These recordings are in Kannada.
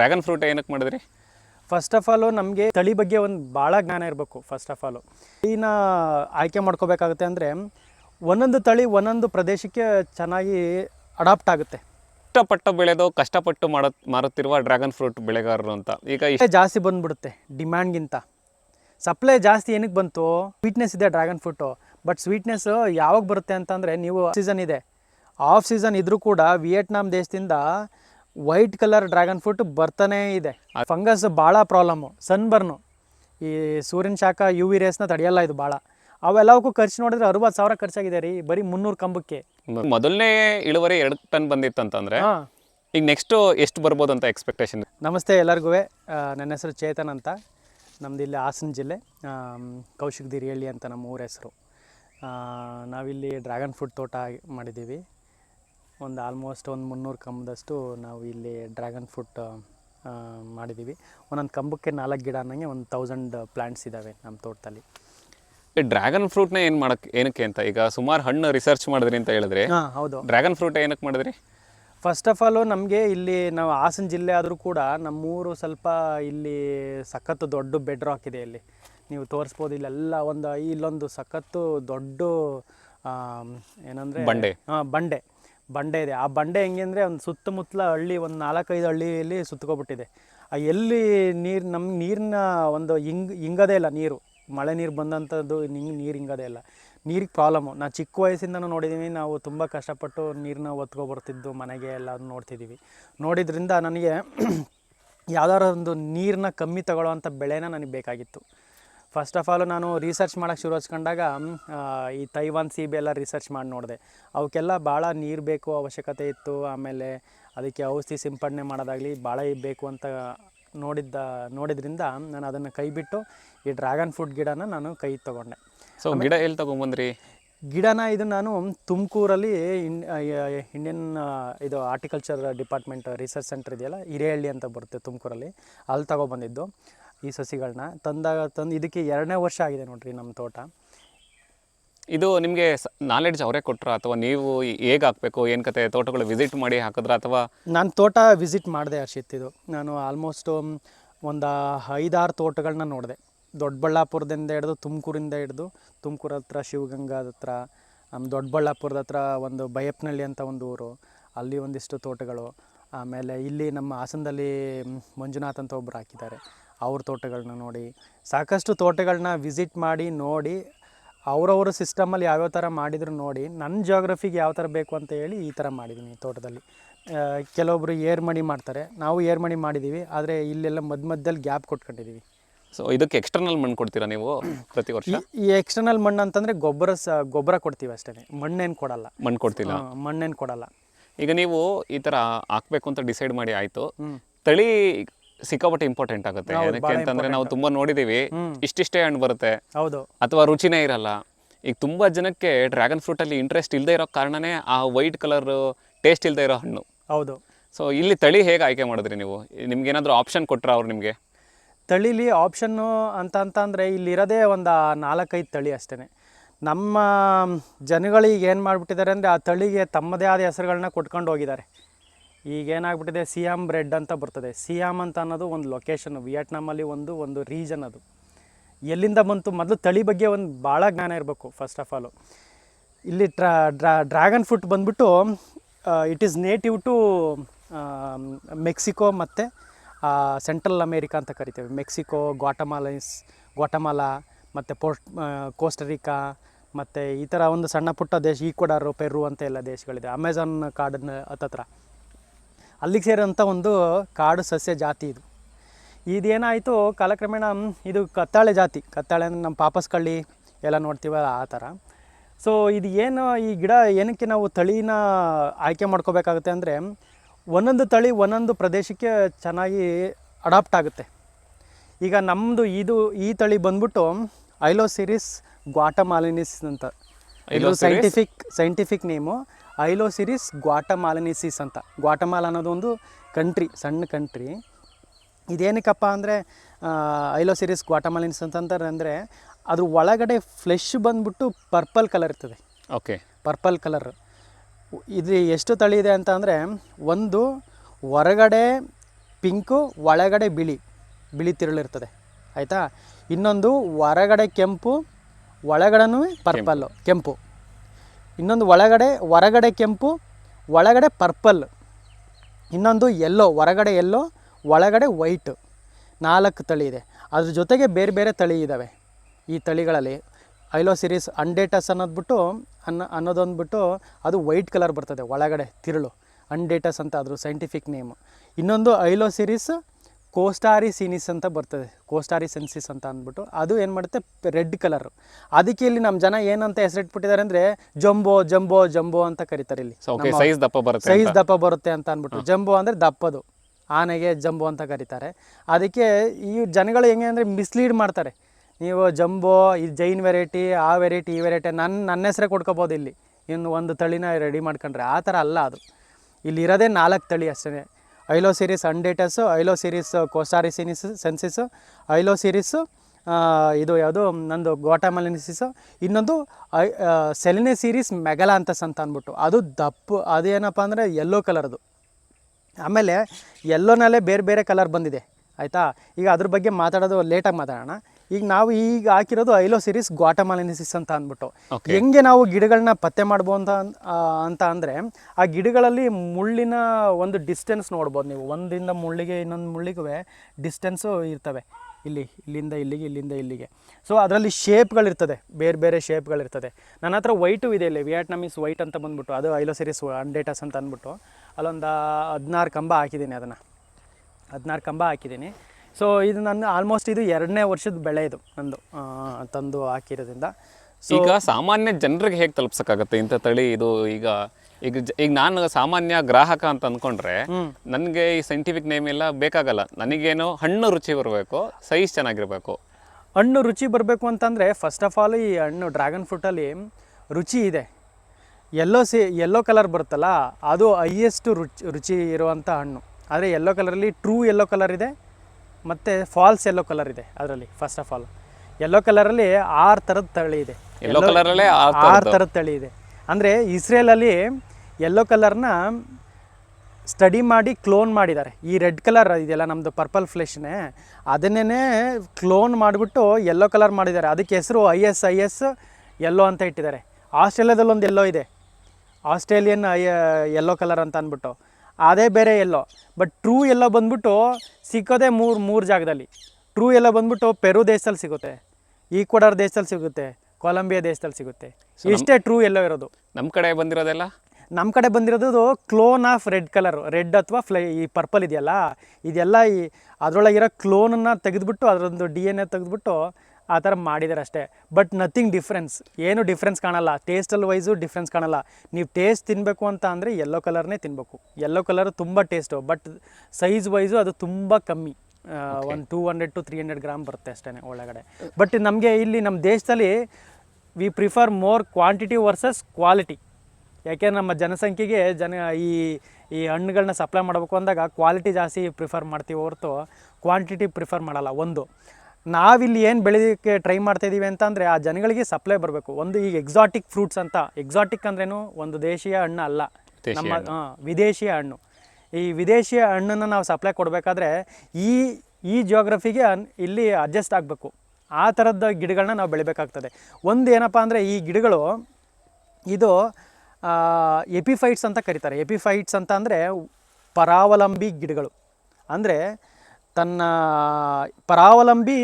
ಡ್ರ್ಯಾಗನ್ ಫ್ರೂಟ್ ಏನಕ್ಕೆ ಮಾಡಿದ್ರಿ? ಫಸ್ಟ್ ಆಫ್ ಆಲು ನಮಗೆ ತಳಿ ಬಗ್ಗೆ ಒಂದು ಭಾಳ ಜ್ಞಾನ ಇರಬೇಕು ಫಸ್ಟ್ ಆಫ್ ಆಲು ತಳಿನ ಆಯ್ಕೆ ಮಾಡ್ಕೋಬೇಕಾಗುತ್ತೆ ಅಂದರೆ ಒಂದೊಂದು ತಳಿ ಒಂದೊಂದು ಪ್ರದೇಶಕ್ಕೆ ಚೆನ್ನಾಗಿ ಅಡಾಪ್ಟ್ ಆಗುತ್ತೆ. ಕಷ್ಟಪಟ್ಟು ಬೆಳೆದು ಕಷ್ಟಪಟ್ಟು ಮಾಡ ಮಾರುತ್ತಿರುವ ಡ್ರ್ಯಾಗನ್ ಫ್ರೂಟ್ ಬೆಳೆಗಾರರು ಅಂತ. ಈಗ ಇಷ್ಟೇ ಜಾಸ್ತಿ ಬಂದ್ಬಿಡುತ್ತೆ ಡಿಮ್ಯಾಂಡ್ಗಿಂತ ಸಪ್ಲೈ ಜಾಸ್ತಿ ಏನಕ್ಕೆ ಬಂತು? ಸ್ವೀಟ್ನೆಸ್ ಇದೆ ಡ್ರ್ಯಾಗನ್ ಫ್ರೂಟು. ಬಟ್ ಸ್ವೀಟ್ನೆಸ್ ಯಾವಾಗ ಬರುತ್ತೆ ಅಂತಂದರೆ ನೀವು ಸೀಸನ್ ಇದೆ. ಆಫ್ ಸೀಸನ್ ಇದ್ರೂ ಕೂಡ ವಿಯೆಟ್ನಾಂ ದೇಶದಿಂದ ವೈಟ್ ಕಲರ್ ಡ್ರ್ಯಾಗನ್ ಫ್ರೂಟ್ ಬರ್ತಾನೇ ಇದೆ. ಫಂಗಸ್ ಭಾಳ ಪ್ರಾಬ್ಲಮ್ಮು ಸನ್ಬರ್ನು ಈ ಸೂರ್ಯನ ಶಾಖ ಯು ವಿ ರೇಸ್ನ ತಡೆಯಲ್ಲ ಇದು ಭಾಳ. ಅವೆಲ್ಲವಕ್ಕೂ ಖರ್ಚು ನೋಡಿದ್ರೆ ಅರವತ್ತು ಸಾವಿರ ಖರ್ಚಾಗಿದೆ ರೀ ಬರೀ ಮುನ್ನೂರು ಕಂಬಕ್ಕೆ. ಮೊದಲನೇ ಇಳುವರಿ ಎರಡು ಟನ್ ಬಂದಿತ್ತು ಅಂತಂದ್ರೆ ಈಗ ನೆಕ್ಸ್ಟ್ ಎಷ್ಟು ಬರ್ಬೋದು ಅಂತ ಎಕ್ಸ್ಪೆಕ್ಟೇಷನ್ ನಮಸ್ತೆ ಎಲ್ಲರಿಗೂ. ನನ್ನ ಹೆಸರು ಚೇತನ್ ಅಂತ. ನಮ್ದು ಇಲ್ಲಿ ಹಾಸನ ಜಿಲ್ಲೆ. ಕೌಶಿಕ್ ದಿರಿಹಳ್ಳಿ ಅಂತ ನಮ್ಮ ಊರ ಹೆಸರು. ನಾವಿಲ್ಲಿ ಡ್ರ್ಯಾಗನ್ ಫ್ರೂಟ್ ತೋಟ ಮಾಡಿದ್ದೀವಿ. ಒಂದು ಆಲ್ಮೋಸ್ಟ್ ಒಂದು ಮುನ್ನೂರು ಕಂಬದಷ್ಟು ನಾವು ಇಲ್ಲಿ ಡ್ರ್ಯಾಗನ್ ಫ್ರೂಟ್ ಮಾಡಿದ್ದೀವಿ. ಒಂದೊಂದು ಕಂಬಕ್ಕೆ ನಾಲ್ಕು ಗಿಡ ಅನ್ನೋಂಗೆ ಒಂದು ತೌಸಂಡ್ ಪ್ಲ್ಯಾಂಟ್ಸ್ ಇದ್ದಾವೆ ನಮ್ಮ ತೋಟದಲ್ಲಿ. ಈ ಡ್ರ್ಯಾಗನ್ ಫ್ರೂಟ್ನ ಏನು ಮಾಡಕ್ಕೆ ಏನಕ್ಕೆ ಅಂತ? ಈಗ ಸುಮಾರು ಹಣ್ಣು ರಿಸರ್ಚ್ ಮಾಡಿದ್ರಿ ಅಂತ ಹೇಳಿದ್ರಿ ಹಾಂ ಹೌದು. ಡ್ರ್ಯಾಗನ್ ಫ್ರೂಟ್ ಏನಕ್ಕೆ ಮಾಡಿದ್ರಿ? ಫಸ್ಟ್ ಆಫ್ ಆಲು ನಮಗೆ ಇಲ್ಲಿ ನಾವು ಹಾಸನ ಜಿಲ್ಲೆ ಆದರೂ ಕೂಡ ನಮ್ಮೂರು ಸ್ವಲ್ಪ ಇಲ್ಲಿ ಸಖತ್ತು ದೊಡ್ಡ ಬೆಡ್ ರಾಕ್ ಇದೆ ಇಲ್ಲಿ. ನೀವು ತೋರಿಸ್ಬೋದು ಇಲ್ಲೆಲ್ಲ ಒಂದು ಇಲ್ಲೊಂದು ಸಖತ್ತು ದೊಡ್ಡ ಏನಂದರೆ ಏನಂದ್ರೆ ಬಂಡೆ. ಹಾಂ ಬಂಡೆ. ಬಂಡೆ ಇದೆ. ಆ ಬಂಡೆ ಹೆಂಗೆ ಅಂದರೆ ಒಂದು ಸುತ್ತಮುತ್ತಲ ಹಳ್ಳಿ, ಒಂದು ನಾಲ್ಕೈದು ಹಳ್ಳಿಯಲ್ಲಿ ಸುತ್ಕೊಬಿಟ್ಟಿದೆ. ಆ ಎಲ್ಲಿ ನೀರು ನಮ್ಮ ನೀರಿನ ಒಂದು ಹಿಂಗ್, ಹಿಂಗದೇ ಇಲ್ಲ ನೀರು. ಮಳೆ ನೀರು ಬಂದಂಥದ್ದು ಹಿಂಗೆ ನೀರು ಹಿಂಗದೇ ಇಲ್ಲ. ನೀರಿಗೆ ಪ್ರಾಬ್ಲಮ್ಮು ನಾ ಚಿಕ್ಕ ವಯಸ್ಸಿಂದನೂ ನೋಡಿದ್ದೀನಿ ನಾವು ತುಂಬ ಕಷ್ಟಪಟ್ಟು ನೀರನ್ನ ಒತ್ಕೊಬರ್ತಿದ್ದು ಮನೆಗೆ ಎಲ್ಲ ನೋಡ್ತಿದ್ದೀವಿ ನೋಡಿದ್ರಿಂದ ನನಗೆ ಯಾವ್ದಾರ ಒಂದು ನೀರನ್ನ ಕಮ್ಮಿ ತಗೊಳ್ಳೋವಂಥ ಬೆಳೆನ ನನಗೆ ಬೇಕಾಗಿತ್ತು. ಫಸ್ಟ್ ಆಫ್ ಆಲ್ ನಾನು ರಿಸರ್ಚ್ ಮಾಡೋಕ್ಕೆ ಶುರು ಹಚ್ಕೊಂಡಾಗ ಈ ತೈವಾನ್ ಸೀಬೆ ಎಲ್ಲ ರಿಸರ್ಚ್ ಮಾಡಿ ನೋಡಿದೆ. ಅವಕ್ಕೆಲ್ಲ ಭಾಳ ನೀರು ಬೇಕು ಅವಶ್ಯಕತೆ ಇತ್ತು. ಆಮೇಲೆ ಅದಕ್ಕೆ ಔಷಧಿ ಸಿಂಪಡಣೆ ಮಾಡೋದಾಗಲಿ ಭಾಳ ಬೇಕು ಅಂತ ನೋಡಿದ್ದ ನೋಡಿದ್ರಿಂದ ನಾನು ಅದನ್ನು ಕೈಬಿಟ್ಟು ಈ ಡ್ರ್ಯಾಗನ್ ಫ್ರೂಟ್ ಗಿಡನ ನಾನು ಕೈ ತೊಗೊಂಡೆ. ಸೊ ಗಿಡ ಎಲ್ಲಿ ತೊಗೊಂಬಂದ್ರಿ ಗಿಡನ ಇದು ನಾನು ತುಮಕೂರಲ್ಲಿ ಇಂಡಿಯನ್ ಇದು ಆರ್ಟಿಕಲ್ಚರ್ ಡಿಪಾರ್ಟ್ಮೆಂಟ್ ರಿಸರ್ಚ್ ಸೆಂಟರ್ ಇದೆಯಲ್ಲ ಹಿರೇಹಳ್ಳಿ ಅಂತ ಬರುತ್ತೆ ತುಮಕೂರಲ್ಲಿ. ಅಲ್ಲಿ ತಗೊಬಂದಿದ್ದು ಈ ಸಸಿಗಳನ್ನ ತಂದಾಗ ತಂದು ಇದಕ್ಕೆ ಎರಡನೇ ವರ್ಷ ಆಗಿದೆ ನೋಡ್ರಿ ನಮ್ಮ ತೋಟ. ಇದು ನಿಮಗೆ ನಾಲೆಡ್ಜ್ ಅವರೇ ಕೊಟ್ಟರು ಅಥವಾ ನೀವು ಹೇಗೆ ಹಾಕಬೇಕು? ಏನು ಕತೆ? ತೋಟಗಳು ವಿಸಿಟ್ ಮಾಡಿ ಹಾಕಿದ್ರ ಅಥವಾ? ನಾನು ತೋಟ ವಿಸಿಟ್ ಮಾಡಿದೆ ಹರ್ಷಿತ್ ಇದು. ನಾನು ಆಲ್ಮೋಸ್ಟ್ ಒಂದು ಐದಾರು ತೋಟಗಳನ್ನ ನೋಡಿದೆ. ದೊಡ್ಡಬಳ್ಳಾಪುರದಿಂದ ಹಿಡಿದು ತುಮಕೂರಿಂದ ಹಿಡಿದು ತುಮಕೂರ ಹತ್ರ ಶಿವಗಂಗಾದ ಹತ್ರ ದೊಡ್ಡಬಳ್ಳಾಪುರದ ಹತ್ರ ಒಂದು ಬೈಯಪ್ಪನಹಳ್ಳಿ ಅಂತ ಒಂದು ಊರು. ಅಲ್ಲಿ ಒಂದಿಷ್ಟು ತೋಟಗಳು. ಆಮೇಲೆ ಇಲ್ಲಿ ನಮ್ಮ ಹಾಸನದಲ್ಲಿ ಮಂಜುನಾಥ್ ಅಂತ ಒಬ್ಬರು ಹಾಕಿದ್ದಾರೆ. ಅವ್ರ ತೋಟಗಳನ್ನ ನೋಡಿ ಸಾಕಷ್ಟು ತೋಟಗಳನ್ನ ವಿಸಿಟ್ ಮಾಡಿ ನೋಡಿ ಅವರವ್ರ ಸಿಸ್ಟಮಲ್ಲಿ ಯಾವ್ಯಾವ ಥರ ಮಾಡಿದ್ರು ನೋಡಿ ನನ್ನ ಜಾಗ್ರಫಿಗೆ ಯಾವ ಥರ ಬೇಕು ಅಂತ ಹೇಳಿ ಈ ಥರ ಮಾಡಿದ್ದೀನಿ ತೋಟದಲ್ಲಿ. ಕೆಲವೊಬ್ಬರು ಕೆಲವೊಬ್ರು ಏರ್ ಮಣಿ ಮಾಡ್ತಾರೆ ನಾವು ಏರ್ ಮಣಿ ಮಾಡಿದ್ದೀವಿ ಆದರೆ ಇಲ್ಲೆಲ್ಲ ಮಧ್ಯ ಮಧ್ಯದಲ್ಲಿ ಗ್ಯಾಪ್ ಕೊಟ್ಕೊಂಡಿದ್ದೀವಿ ಸೊ ಇದಕ್ಕೆ ಎಕ್ಸ್ಟರ್ನಲ್ ಮಣ್ಣು ಕೊಡ್ತೀರಾ ನೀವು ಪ್ರತಿ ವರ್ಷ? ಈ- ಎಕ್ಸ್ಟರ್ನಲ್ ಮಣ್ಣು ಅಂತಂದರೆ ಗೊಬ್ಬರ ಸ ಗೊಬ್ಬರ ಕೊಡ್ತೀವಿ ಅಷ್ಟೇ ಮಣ್ಣೇನು ಕೊಡಲ್ಲ. ಮಣ್ಣು ಕೊಡ್ತಿಲ್ಲ ಮಣ್ಣೇನು ಕೊಡಲ್ಲ. ಈಗ ನೀವು ಈ ಥರ ಹಾಕ್ಬೇಕು ಅಂತ ಡಿಸೈಡ್ ಮಾಡಿ ಆಯಿತು. ತಳಿ ಸಿಕ್ಕಾಪಟ್ಟೆ ಇಂಪಾರ್ಟೆಂಟ್ ಆಗುತ್ತೆ. ಯಾಕೆ ಅಂತಂದ್ರೆ ನಾವು ತುಂಬಾ ನೋಡಿದೀವಿ. ಇಷ್ಟಿಷ್ಟೇ ಹಣ್ಣು ಬರುತ್ತೆ. ಹೌದು. ಅಥವಾ ರುಚಿನೇ ಇರಲ್ಲ. ಈಗ ತುಂಬಾ ಜನಕ್ಕೆ ಡ್ರ್ಯಾಗನ್ ಫ್ರೂಟ್ ಅಲ್ಲಿ ಇಂಟ್ರೆಸ್ಟ್ ಇಲ್ಲದೆ ಇರೋ ಕಾರಣನೇ ಆ ವೈಟ್ ಕಲರ್ ಟೇಸ್ಟ್ ಇಲ್ಲದೆ ಇರೋ ಹಣ್ಣು. ಹೌದು. ಸೊ ಇಲ್ಲಿ ತಳಿ ಹೇಗೆ ಆಯ್ಕೆ ಮಾಡಿದ್ರಿ ನೀವು? ನಿಮ್ಗೆ ಏನಾದರೂ ಆಪ್ಷನ್ ಕೊಟ್ರ ಅವ್ರು ನಿಮಗೆ? ತಳಿಲಿ ಆಪ್ಷನ್ನು ಅಂತ ಅಂತ ಇಲ್ಲಿ ಇಲ್ಲಿರೋದೇ ಒಂದು ನಾಲ್ಕೈದು ತಳಿ ಅಷ್ಟೇ ನಮ್ಮ ಜನಗಳಿಗೆ ಏನು ಮಾಡಿಬಿಟ್ಟಿದ್ದಾರೆ ಅಂದರೆ ಆ ತಳಿಗೆ ತಮ್ಮದೇ ಆದ ಹೆಸರುಗಳನ್ನ ಕೊಟ್ಕೊಂಡು ಹೋಗಿದ್ದಾರೆ. ಈಗ ಏನಾಗ್ಬಿಟ್ಟಿದೆ ಸಿಯಾಮ್ ಬ್ರೆಡ್ ಅಂತ ಬರ್ತದೆ. ಸಿಯಾಮ್ ಅಂತ ಅನ್ನೋದು ಒಂದು ಲೊಕೇಶನ್ ವಿಯೆಟ್ನಾಮಲ್ಲಿ ಒಂದು ಒಂದು ರೀಜನ್ ಅದು. ಎಲ್ಲಿಂದ ಬಂತು? ಮೊದಲು ತಳಿ ಬಗ್ಗೆ ಒಂದು ಭಾಳ ಜ್ಞಾನ ಇರಬೇಕು ಫಸ್ಟ್ ಆಫ್ ಆಲು ಇಲ್ಲಿ ಟ್ರಾ ಡ್ರಾ, ಡ್ರ್ಯಾಗನ್ ಫ್ರೂಟ್ ಬಂದ್ಬಿಟ್ಟು it is native to Mexico ಮತ್ತು ಸೆಂಟ್ರಲ್ ಅಮೇರಿಕಾ ಅಂತ ಕರಿತೇವೆ. ಮೆಕ್ಸಿಕೋ, ಗ್ವಾಟಮಾಲೈಸ್, ಗ್ವಾಟಮಾಲಾ, ಮತ್ತು ಪೋರ್ಟ್ ಕೋಸ್ಟರಿಕಾ ಮತ್ತು ಈ ಥರ ಒಂದು ಸಣ್ಣ ಪುಟ್ಟ ದೇಶ, ಈಕ್ವಡಾರು, ಪೆರು ಅಂತ ಎಲ್ಲ ದೇಶಗಳಿದೆ. ಅಮೆಝಾನ್ ಕಾಡನ್ನ ಹತ್ತತ್ರ. ಅಲ್ಲಿಗೆ ಸೇರೋಂಥ ಒಂದು ಕಾಡು ಸಸ್ಯ ಜಾತಿ ಇದು. ಇದೇನಾಯಿತು? ಕಾಲಕ್ರಮೇಣ ಇದು ಕತ್ತಾಳೆ ಜಾತಿ. ಕತ್ತಾಳೆ ಅಂದರೆ ನಮ್ಮ ಪಾಪಸ್ ಕಳ್ಳಿ ಎಲ್ಲ ನೋಡ್ತೀವಲ್ಲ ಆ ಥರ. ಸೊ ಇದು ಏನು ಈ ಗಿಡ ಏನಕ್ಕೆ ನಾವು ತಳಿನ ಆಯ್ಕೆ ಮಾಡ್ಕೋಬೇಕಾಗುತ್ತೆ ಅಂದರೆ ಒಂದೊಂದು ತಳಿ ಒಂದೊಂದು ಪ್ರದೇಶಕ್ಕೆ ಚೆನ್ನಾಗಿ ಅಡಾಪ್ಟ್ ಆಗುತ್ತೆ. ಈಗ ನಮ್ಮದು ಇದು ಈ ತಳಿ ಬಂದ್ಬಿಟ್ಟು ಐಲೋಸಿರಿಸ್ ಗ್ವಾಟಮಾಲಿನಿಸ್ ಅಂತ. ಇದು scientific scientific name Hylocereus guatemalensis ಅಂತ. ಗ್ವಾಟಮಾಲ ಅನ್ನೋದು ಒಂದು ಕಂಟ್ರಿ ಸಣ್ಣ ಕಂಟ್ರಿ. ಇದೇನಕ್ಕಪ್ಪ ಅಂದರೆ ಐಲೋಸಿರಿಸ್ ಗ್ವಾಟಮಾಲಿನಿಸ್ ಅಂತಂದ್ರೆ ಅಂದರೆ ಅದ್ರ ಒಳಗಡೆ ಫ್ಲೆಶ್ ಬಂದ್ಬಿಟ್ಟು ಪರ್ಪಲ್ ಕಲರ್ ಇರ್ತದೆ. ಓಕೆ. Purple colour. ಇದು ಎಷ್ಟು ತಳಿ ಇದೆ ಅಂತ ಅಂದರೆ ಒಂದು ಹೊರಗಡೆ ಪಿಂಕು ಒಳಗಡೆ ಬಿಳಿ ಬಿಳಿ ತಿರುಳಿರ್ತದೆ ಆಯಿತಾ? ಇನ್ನೊಂದು ಹೊರಗಡೆ ಕೆಂಪು ಒಳಗಡೆನೂ ಪರ್ಪಲ್ಲು ಕೆಂಪು. ಇನ್ನೊಂದು ಒಳಗಡೆ, ಹೊರಗಡೆ ಕೆಂಪು, ಒಳಗಡೆ ಪರ್ಪಲ್, ಇನ್ನೊಂದು ಎಲ್ಲೋ ಹೊರಗಡೆ ಎಲ್ಲೋ ಒಳಗಡೆ ವೈಟ್ ನಾಲ್ಕು ತಳಿ ಇದೆ. ಅದ್ರ ಜೊತೆಗೆ ಬೇರೆ ಬೇರೆ ತಳಿ ಇದ್ದಾವೆ ಈ ತಳಿಗಳಲ್ಲಿ. ಐಲೋ ಸಿರೀಸ್ ಅಂಡೇಟಸ್ ಅನ್ನೋದ್ಬಿಟ್ಟು, ಅನ್ನೋ, ಅನ್ನೋದೊಂದ್ಬಿಟ್ಟು ಅದು ವೈಟ್ ಕಲರ್ ಬರ್ತದೆ, ಒಳಗಡೆ ತಿರುಳು. ಅಂಡೇಟಸ್ ಅಂತ ಅದ್ರ ಸೈಂಟಿಫಿಕ್ ನೇಮು ಇನ್ನೊಂದು ಐಲೋ ಸಿರೀಸ್ ಕೋಸ್ಟಾರಿ ಸೀನಿಸ್ ಅಂತ ಬರ್ತದೆ ಕೋಸ್ಟಾರಿ ಸೆನ್ಸಿಸ್ ಅಂತ ಅಂದ್ಬಿಟ್ಟು. ಅದು ಏನು ಮಾಡುತ್ತೆ? Red colour. ಅದಕ್ಕೆ ಇಲ್ಲಿ ನಮ್ಮ ಜನ ಏನಂತ ಹೆಸರಿಟ್ಬಿಟ್ಟಿದ್ದಾರೆ ಅಂದರೆ ಜಂಬೋ ಜಂಬೋ ಜಂಬೋ ಅಂತ ಕರೀತಾರೆ ಇಲ್ಲಿ. ಸೈಜ್ ದಪ್ಪ ಬರುತ್ತೆ ಸೈಜ್ ದಪ್ಪ ಬರುತ್ತೆ ಅಂತ ಅಂದ್ಬಿಟ್ಟು. ಜಂಬೋ ಅಂದರೆ ದಪ್ಪದು. ಆನೆಗೆ ಜಂಬೋ ಅಂತ ಕರೀತಾರೆ. ಅದಕ್ಕೆ ಈ ಜನಗಳು ಹೆಂಗೆ ಅಂದರೆ ಮಿಸ್ಲೀಡ್ ಮಾಡ್ತಾರೆ. ನೀವು ಜಂಬೋ ಈ ಜೈನ್ ವೆರೈಟಿ ಆ ವೆರೈಟಿ ಈ ವೆರೈಟಿ ನನ್ನ ನನ್ನ ಹೆಸರೇ ಕೊಡ್ಕೋಬೋದು ಇಲ್ಲಿ. ಇನ್ನು ಒಂದು ತಳಿನ ರೆಡಿ ಮಾಡ್ಕೊಂಡ್ರೆ. ಆ ಥರ ಅಲ್ಲ ಅದು. ಇಲ್ಲಿ ಇರೋದೇ ನಾಲ್ಕು ತಳಿ ಅಷ್ಟೇ. Hylocereus undatus Hylocereus costaricensis, ಸೆನ್ಸಿಸ್ ಐಲೋ ಸಿರೀಸು ಇದು ಯಾವುದು, ನಂದು ಗೋಟಾಮಲಿನಿಸಿಸ್ ಇನ್ನೊಂದು ಐ ಸೆಲಿನೆ ಸೀರೀಸ್ ಮೆಗಲಾಂತಸ್ ಅಂತ ಅಂದ್ಬಿಟ್ಟು ಅದು ದಪ್ಪು, ಅದೇನಪ್ಪ ಅಂದರೆ ಯೆಲ್ಲೋ ಕಲರ್ದು ಆಮೇಲೆ ಯೆಲ್ಲೋನಲ್ಲೇ ಬೇರೆ ಬೇರೆ ಕಲರ್ ಬಂದಿದೆ. ಆಯಿತಾ? ಈಗ ಅದ್ರ ಬಗ್ಗೆ ಮಾತಾಡೋದು ಲೇಟಾಗಿ ಮಾತಾಡೋಣ. ಈಗ ನಾವು ಈಗ ಹಾಕಿರೋದು ಐಲೋ ಸಿರೀಸ್ ಗ್ವಾಟಮಾಲಿನಿಸಿಸ್ ಅಂತ ಅಂದ್ಬಿಟ್ಟು. ಹೆಂಗೆ ನಾವು ಗಿಡಗಳನ್ನ ಪತ್ತೆ ಮಾಡ್ಬೋದು ಅಂತ ಅಂದರೆ ಆ ಗಿಡಗಳಲ್ಲಿ ಮುಳ್ಳಿನ ಒಂದು ಡಿಸ್ಟೆನ್ಸ್ ನೋಡ್ಬೋದು ನೀವು. ಒಂದಿಂದ ಮುಳ್ಳಿಗೆ ಇನ್ನೊಂದು ಮುಳ್ಳಿಗೆ ಡಿಸ್ಟೆನ್ಸು ಇರ್ತವೆ. ಇಲ್ಲಿ ಇಲ್ಲಿಂದ ಇಲ್ಲಿಗೆ ಇಲ್ಲಿಂದ ಇಲ್ಲಿಗೆ. ಸೊ ಅದರಲ್ಲಿ ಶೇಪ್ಗಳಿರ್ತದೆ ಬೇರೆ ಬೇರೆ ಶೇಪ್ಗಳಿರ್ತದೆ ನನ್ನ ಹತ್ರ ವೈಟು ಇದೆ ಇಲ್ಲಿ. ವಿಯಟ್ನಾಮೀಸ್ ವೈಟ್ ಅಂತ ಬಂದ್ಬಿಟ್ಟು. ಅದು ಐಲೋ ಸಿರೀಸ್ ಅಂಡೇಟಸ್ ಅಂತ ಅಂದ್ಬಿಟ್ಟು. ಅಲ್ಲೊಂದು ಹದಿನಾರು ಕಂಬ ಹಾಕಿದ್ದೀನಿ ಅದನ್ನು. ಹದಿನಾರು ಕಂಬ ಹಾಕಿದ್ದೀನಿ. ಸೊ ಇದು ನನ್ನ ಆಲ್ಮೋಸ್ಟ್ ಇದು ಎರಡನೇ ವರ್ಷದ ಬೆಳೆ ಇದು ನಂದು ಆ, ತಂದು ಹಾಕಿರೋದ್ರಿಂದ. ಈಗ ಸಾಮಾನ್ಯ ಜನರಿಗೆ ಹೇಗೆ ತಲುಪ್ಸಕ್ಕಾಗತ್ತೆ? ಇಂಥ ತಳಿ ಇದು ಈಗ ಈಗ ಜ- ಈಗ ನಾನು ಸಾಮಾನ್ಯ ಗ್ರಾಹಕ ಅಂತ ಅಂದ್ಕೊಂಡ್ರೆ ನನಗೆ ಈ ಸೈಂಟಿಫಿಕ್ ನೇಮ್ ಎಲ್ಲ ಬೇಕಾಗಲ್ಲ. ನನಗೇನು ಹಣ್ಣು ರುಚಿ ಬರಬೇಕು ಸೈಜ್ ಚೆನ್ನಾಗಿರ್ಬೇಕು. ಹಣ್ಣು ರುಚಿ ಬರಬೇಕು ಅಂತಂದರೆ ಫಸ್ಟ್ ಆಫ್ ಆಲ್ ಈ ಹಣ್ಣು ಡ್ರ್ಯಾಗನ್ ಫ್ರೂಟಲ್ಲಿ ರುಚಿ ಇದೆ. ಎಲ್ಲೋ ಸಿ ಎಲ್ಲೋ ಕಲರ್ ಬರುತ್ತಲ್ಲ ಅದು ಹೈಯೆಸ್ಟ್ ರುಚಿ ರುಚಿ ಇರುವಂಥ ಹಣ್ಣು. ಆದರೆ ಎಲ್ಲೋ ಕಲರಲ್ಲಿ ಟ್ರೂ ಎಲ್ಲೋ ಕಲರ್ ಇದೆ. ಮತ್ತು ಫಾಲ್ಸ್ ಎಲ್ಲೋ ಕಲರ್ ಇದೆ ಅದರಲ್ಲಿ ಫಸ್ಟ್ ಆಫ್ ಆಲ್ ಎಲ್ಲೋ ಕಲರಲ್ಲಿ ಆರು ಥರದ ತಳಿ ಇದೆ. ಎಲ್ಲೋ ಕಲರಲ್ಲೇ ಆರು ಥರದ ತಳಿ ಇದೆ. ಅಂದರೆ ಇಸ್ರೇಲಲ್ಲಿ ಎಲ್ಲೋ ಕಲರ್ನ ಸ್ಟಡಿ ಮಾಡಿ ಕ್ಲೋನ್ ಮಾಡಿದ್ದಾರೆ. ಈ ರೆಡ್ ಕಲರ್ ಇದೆಯಲ್ಲ ನಮ್ಮದು ಪರ್ಪಲ್ ಫ್ಲೆಶ್ನೇ ಅದನ್ನೇ ಕ್ಲೋನ್ ಮಾಡಿಬಿಟ್ಟು ಯೆಲ್ಲೋ ಕಲರ್ ಮಾಡಿದ್ದಾರೆ. ಅದಕ್ಕೆ ಹೆಸರು I S I S yellow ಅಂತ ಇಟ್ಟಿದ್ದಾರೆ. ಆಸ್ಟ್ರೇಲಿಯಾದಲ್ಲಿ ಒಂದು ಎಲ್ಲೋ ಇದೆ. ಆಸ್ಟ್ರೇಲಿಯನ್ ಐ ಯೆಲ್ಲೋ ಕಲರ್ ಅಂತ ಅಂದ್ಬಿಟ್ಟು. ಅದೇ ಬೇರೆ ಎಲ್ಲೋ. ಬಟ್ ಟ್ರೂ ಎಲ್ಲೋ ಬಂದ್ಬಿಟ್ಟು ಸಿಕ್ಕೋದೇ ಮೂರು ಮೂರು ಜಾಗದಲ್ಲಿ. ಟ್ರೂ ಎಲ್ಲೋ ಬಂದ್ಬಿಟ್ಟು ಪೆರು ದೇಶದಲ್ಲಿ ಸಿಗುತ್ತೆ. ಈಕ್ವಡರ್ ದೇಶದಲ್ಲಿ ಸಿಗುತ್ತೆ. ಕೊಲಂಬಿಯಾ ದೇಶದಲ್ಲಿ ಸಿಗುತ್ತೆ. ಇಷ್ಟೇ ಟ್ರೂ ಎಲ್ಲೋ ಇರೋದು. ನಮ್ಮ ಕಡೆ ಬಂದಿರೋದೆಲ್ಲ? ನಮ್ಮ ಕಡೆ ಬಂದಿರೋದು clone of red colour red ಅಥವಾ ಫ್ಲೈ ಈ ಪರ್ಪಲ್ ಇದೆಯಲ್ಲ? ಇದೆಲ್ಲ ಈ ಅದರೊಳಗಿರೋ ಕ್ಲೋನನ್ನು ತೆಗೆದುಬಿಟ್ಟು ಅದರೊಂದು ಡಿ ಎನ್ ಎ ತೆಗೆದುಬಿಟ್ಟು ಆ ಥರ ಮಾಡಿದ್ದಾರೆ ಅಷ್ಟೇ. ಬಟ್ ನಥಿಂಗ್ ಡಿಫ್ರೆನ್ಸ್ ಏನು ಡಿಫ್ರೆನ್ಸ್ ಕಾಣಲ್ಲ. ಟೇಸ್ಟಲ್ ವೈಸು ಡಿಫ್ರೆನ್ಸ್ ಕಾಣಲ್ಲ. ನೀವು ಟೇಸ್ಟ್ ತಿನ್ನಬೇಕು ಅಂತ ಅಂದರೆ ಯೆಲ್ಲೋ ಕಲರ್ನೇ ತಿನ್ನಬೇಕು ಯೆಲ್ಲೋ ಕಲರ್ ತುಂಬ ಟೇಸ್ಟು ಬಟ್ ಸೈಜ್ ವೈಸು ಅದು ತುಂಬ ಕಮ್ಮಿ. ಒಂದು two hundred to three hundred gram ಬರುತ್ತೆ ಅಷ್ಟೇ ಒಳಗಡೆ. ಬಟ್ ನಮಗೆ ಇಲ್ಲಿ ನಮ್ಮ ದೇಶದಲ್ಲಿ we prefer more quantity versus quality ಯಾಕೆ ನಮ್ಮ ಜನಸಂಖ್ಯೆಗೆ ಜನ ಈ ಈ ಹಣ್ಣುಗಳನ್ನ ಸಪ್ಲೈ ಮಾಡಬೇಕು ಅಂದಾಗ ಕ್ವಾಲಿಟಿ ಜಾಸ್ತಿ ಪ್ರಿಫರ್ ಮಾಡ್ತೀವಿ ಹೊರತು ಕ್ವಾಂಟಿಟಿ ಪ್ರಿಫರ್ ಮಾಡಲ್ಲ. ಒಂದು. ನಾವಿಲ್ಲಿ ಏನು ಬೆಳೆಯೋಕ್ಕೆ ಟ್ರೈ ಮಾಡ್ತಾಯಿದ್ದೀವಿ ಅಂತ ಅಂದರೆ ಆ ಜನಗಳಿಗೆ ಸಪ್ಲೈ ಬರಬೇಕು. ಒಂದು ಈಗ ಎಕ್ಸಾಟಿಕ್ ಫ್ರೂಟ್ಸ್ ಅಂತ ಎಕ್ಸಾಟಿಕ್ ಅಂದ್ರೇನು ಒಂದು ದೇಶೀಯ ಹಣ್ಣು ಅಲ್ಲ. ನಮ್ಮ ವಿದೇಶಿಯ ಹಣ್ಣು. ಈ ವಿದೇಶಿಯ ಹಣ್ಣನ್ನು ನಾವು ಸಪ್ಲೈ ಕೊಡಬೇಕಾದ್ರೆ ಈ ಈ ಜಿಯೋಗ್ರಫಿಗೆ ಇಲ್ಲಿ ಅಡ್ಜಸ್ಟ್ ಆಗಬೇಕು. ಆ ಥರದ ಗಿಡಗಳನ್ನ ನಾವು ಬೆಳಿಬೇಕಾಗ್ತದೆ. ಒಂದು ಏನಪ್ಪ ಅಂದರೆ ಈ ಗಿಡಗಳು ಇದು ಎಪಿಫೈಟ್ಸ್ ಅಂತ ಕರೀತಾರೆ. ಎಪಿಫೈಟ್ಸ್ ಅಂತ ಅಂದರೆ ಪರಾವಲಂಬಿ ಗಿಡಗಳು. ಅಂದರೆ ತನ್ನ ಪರಾವಲಂಬಿ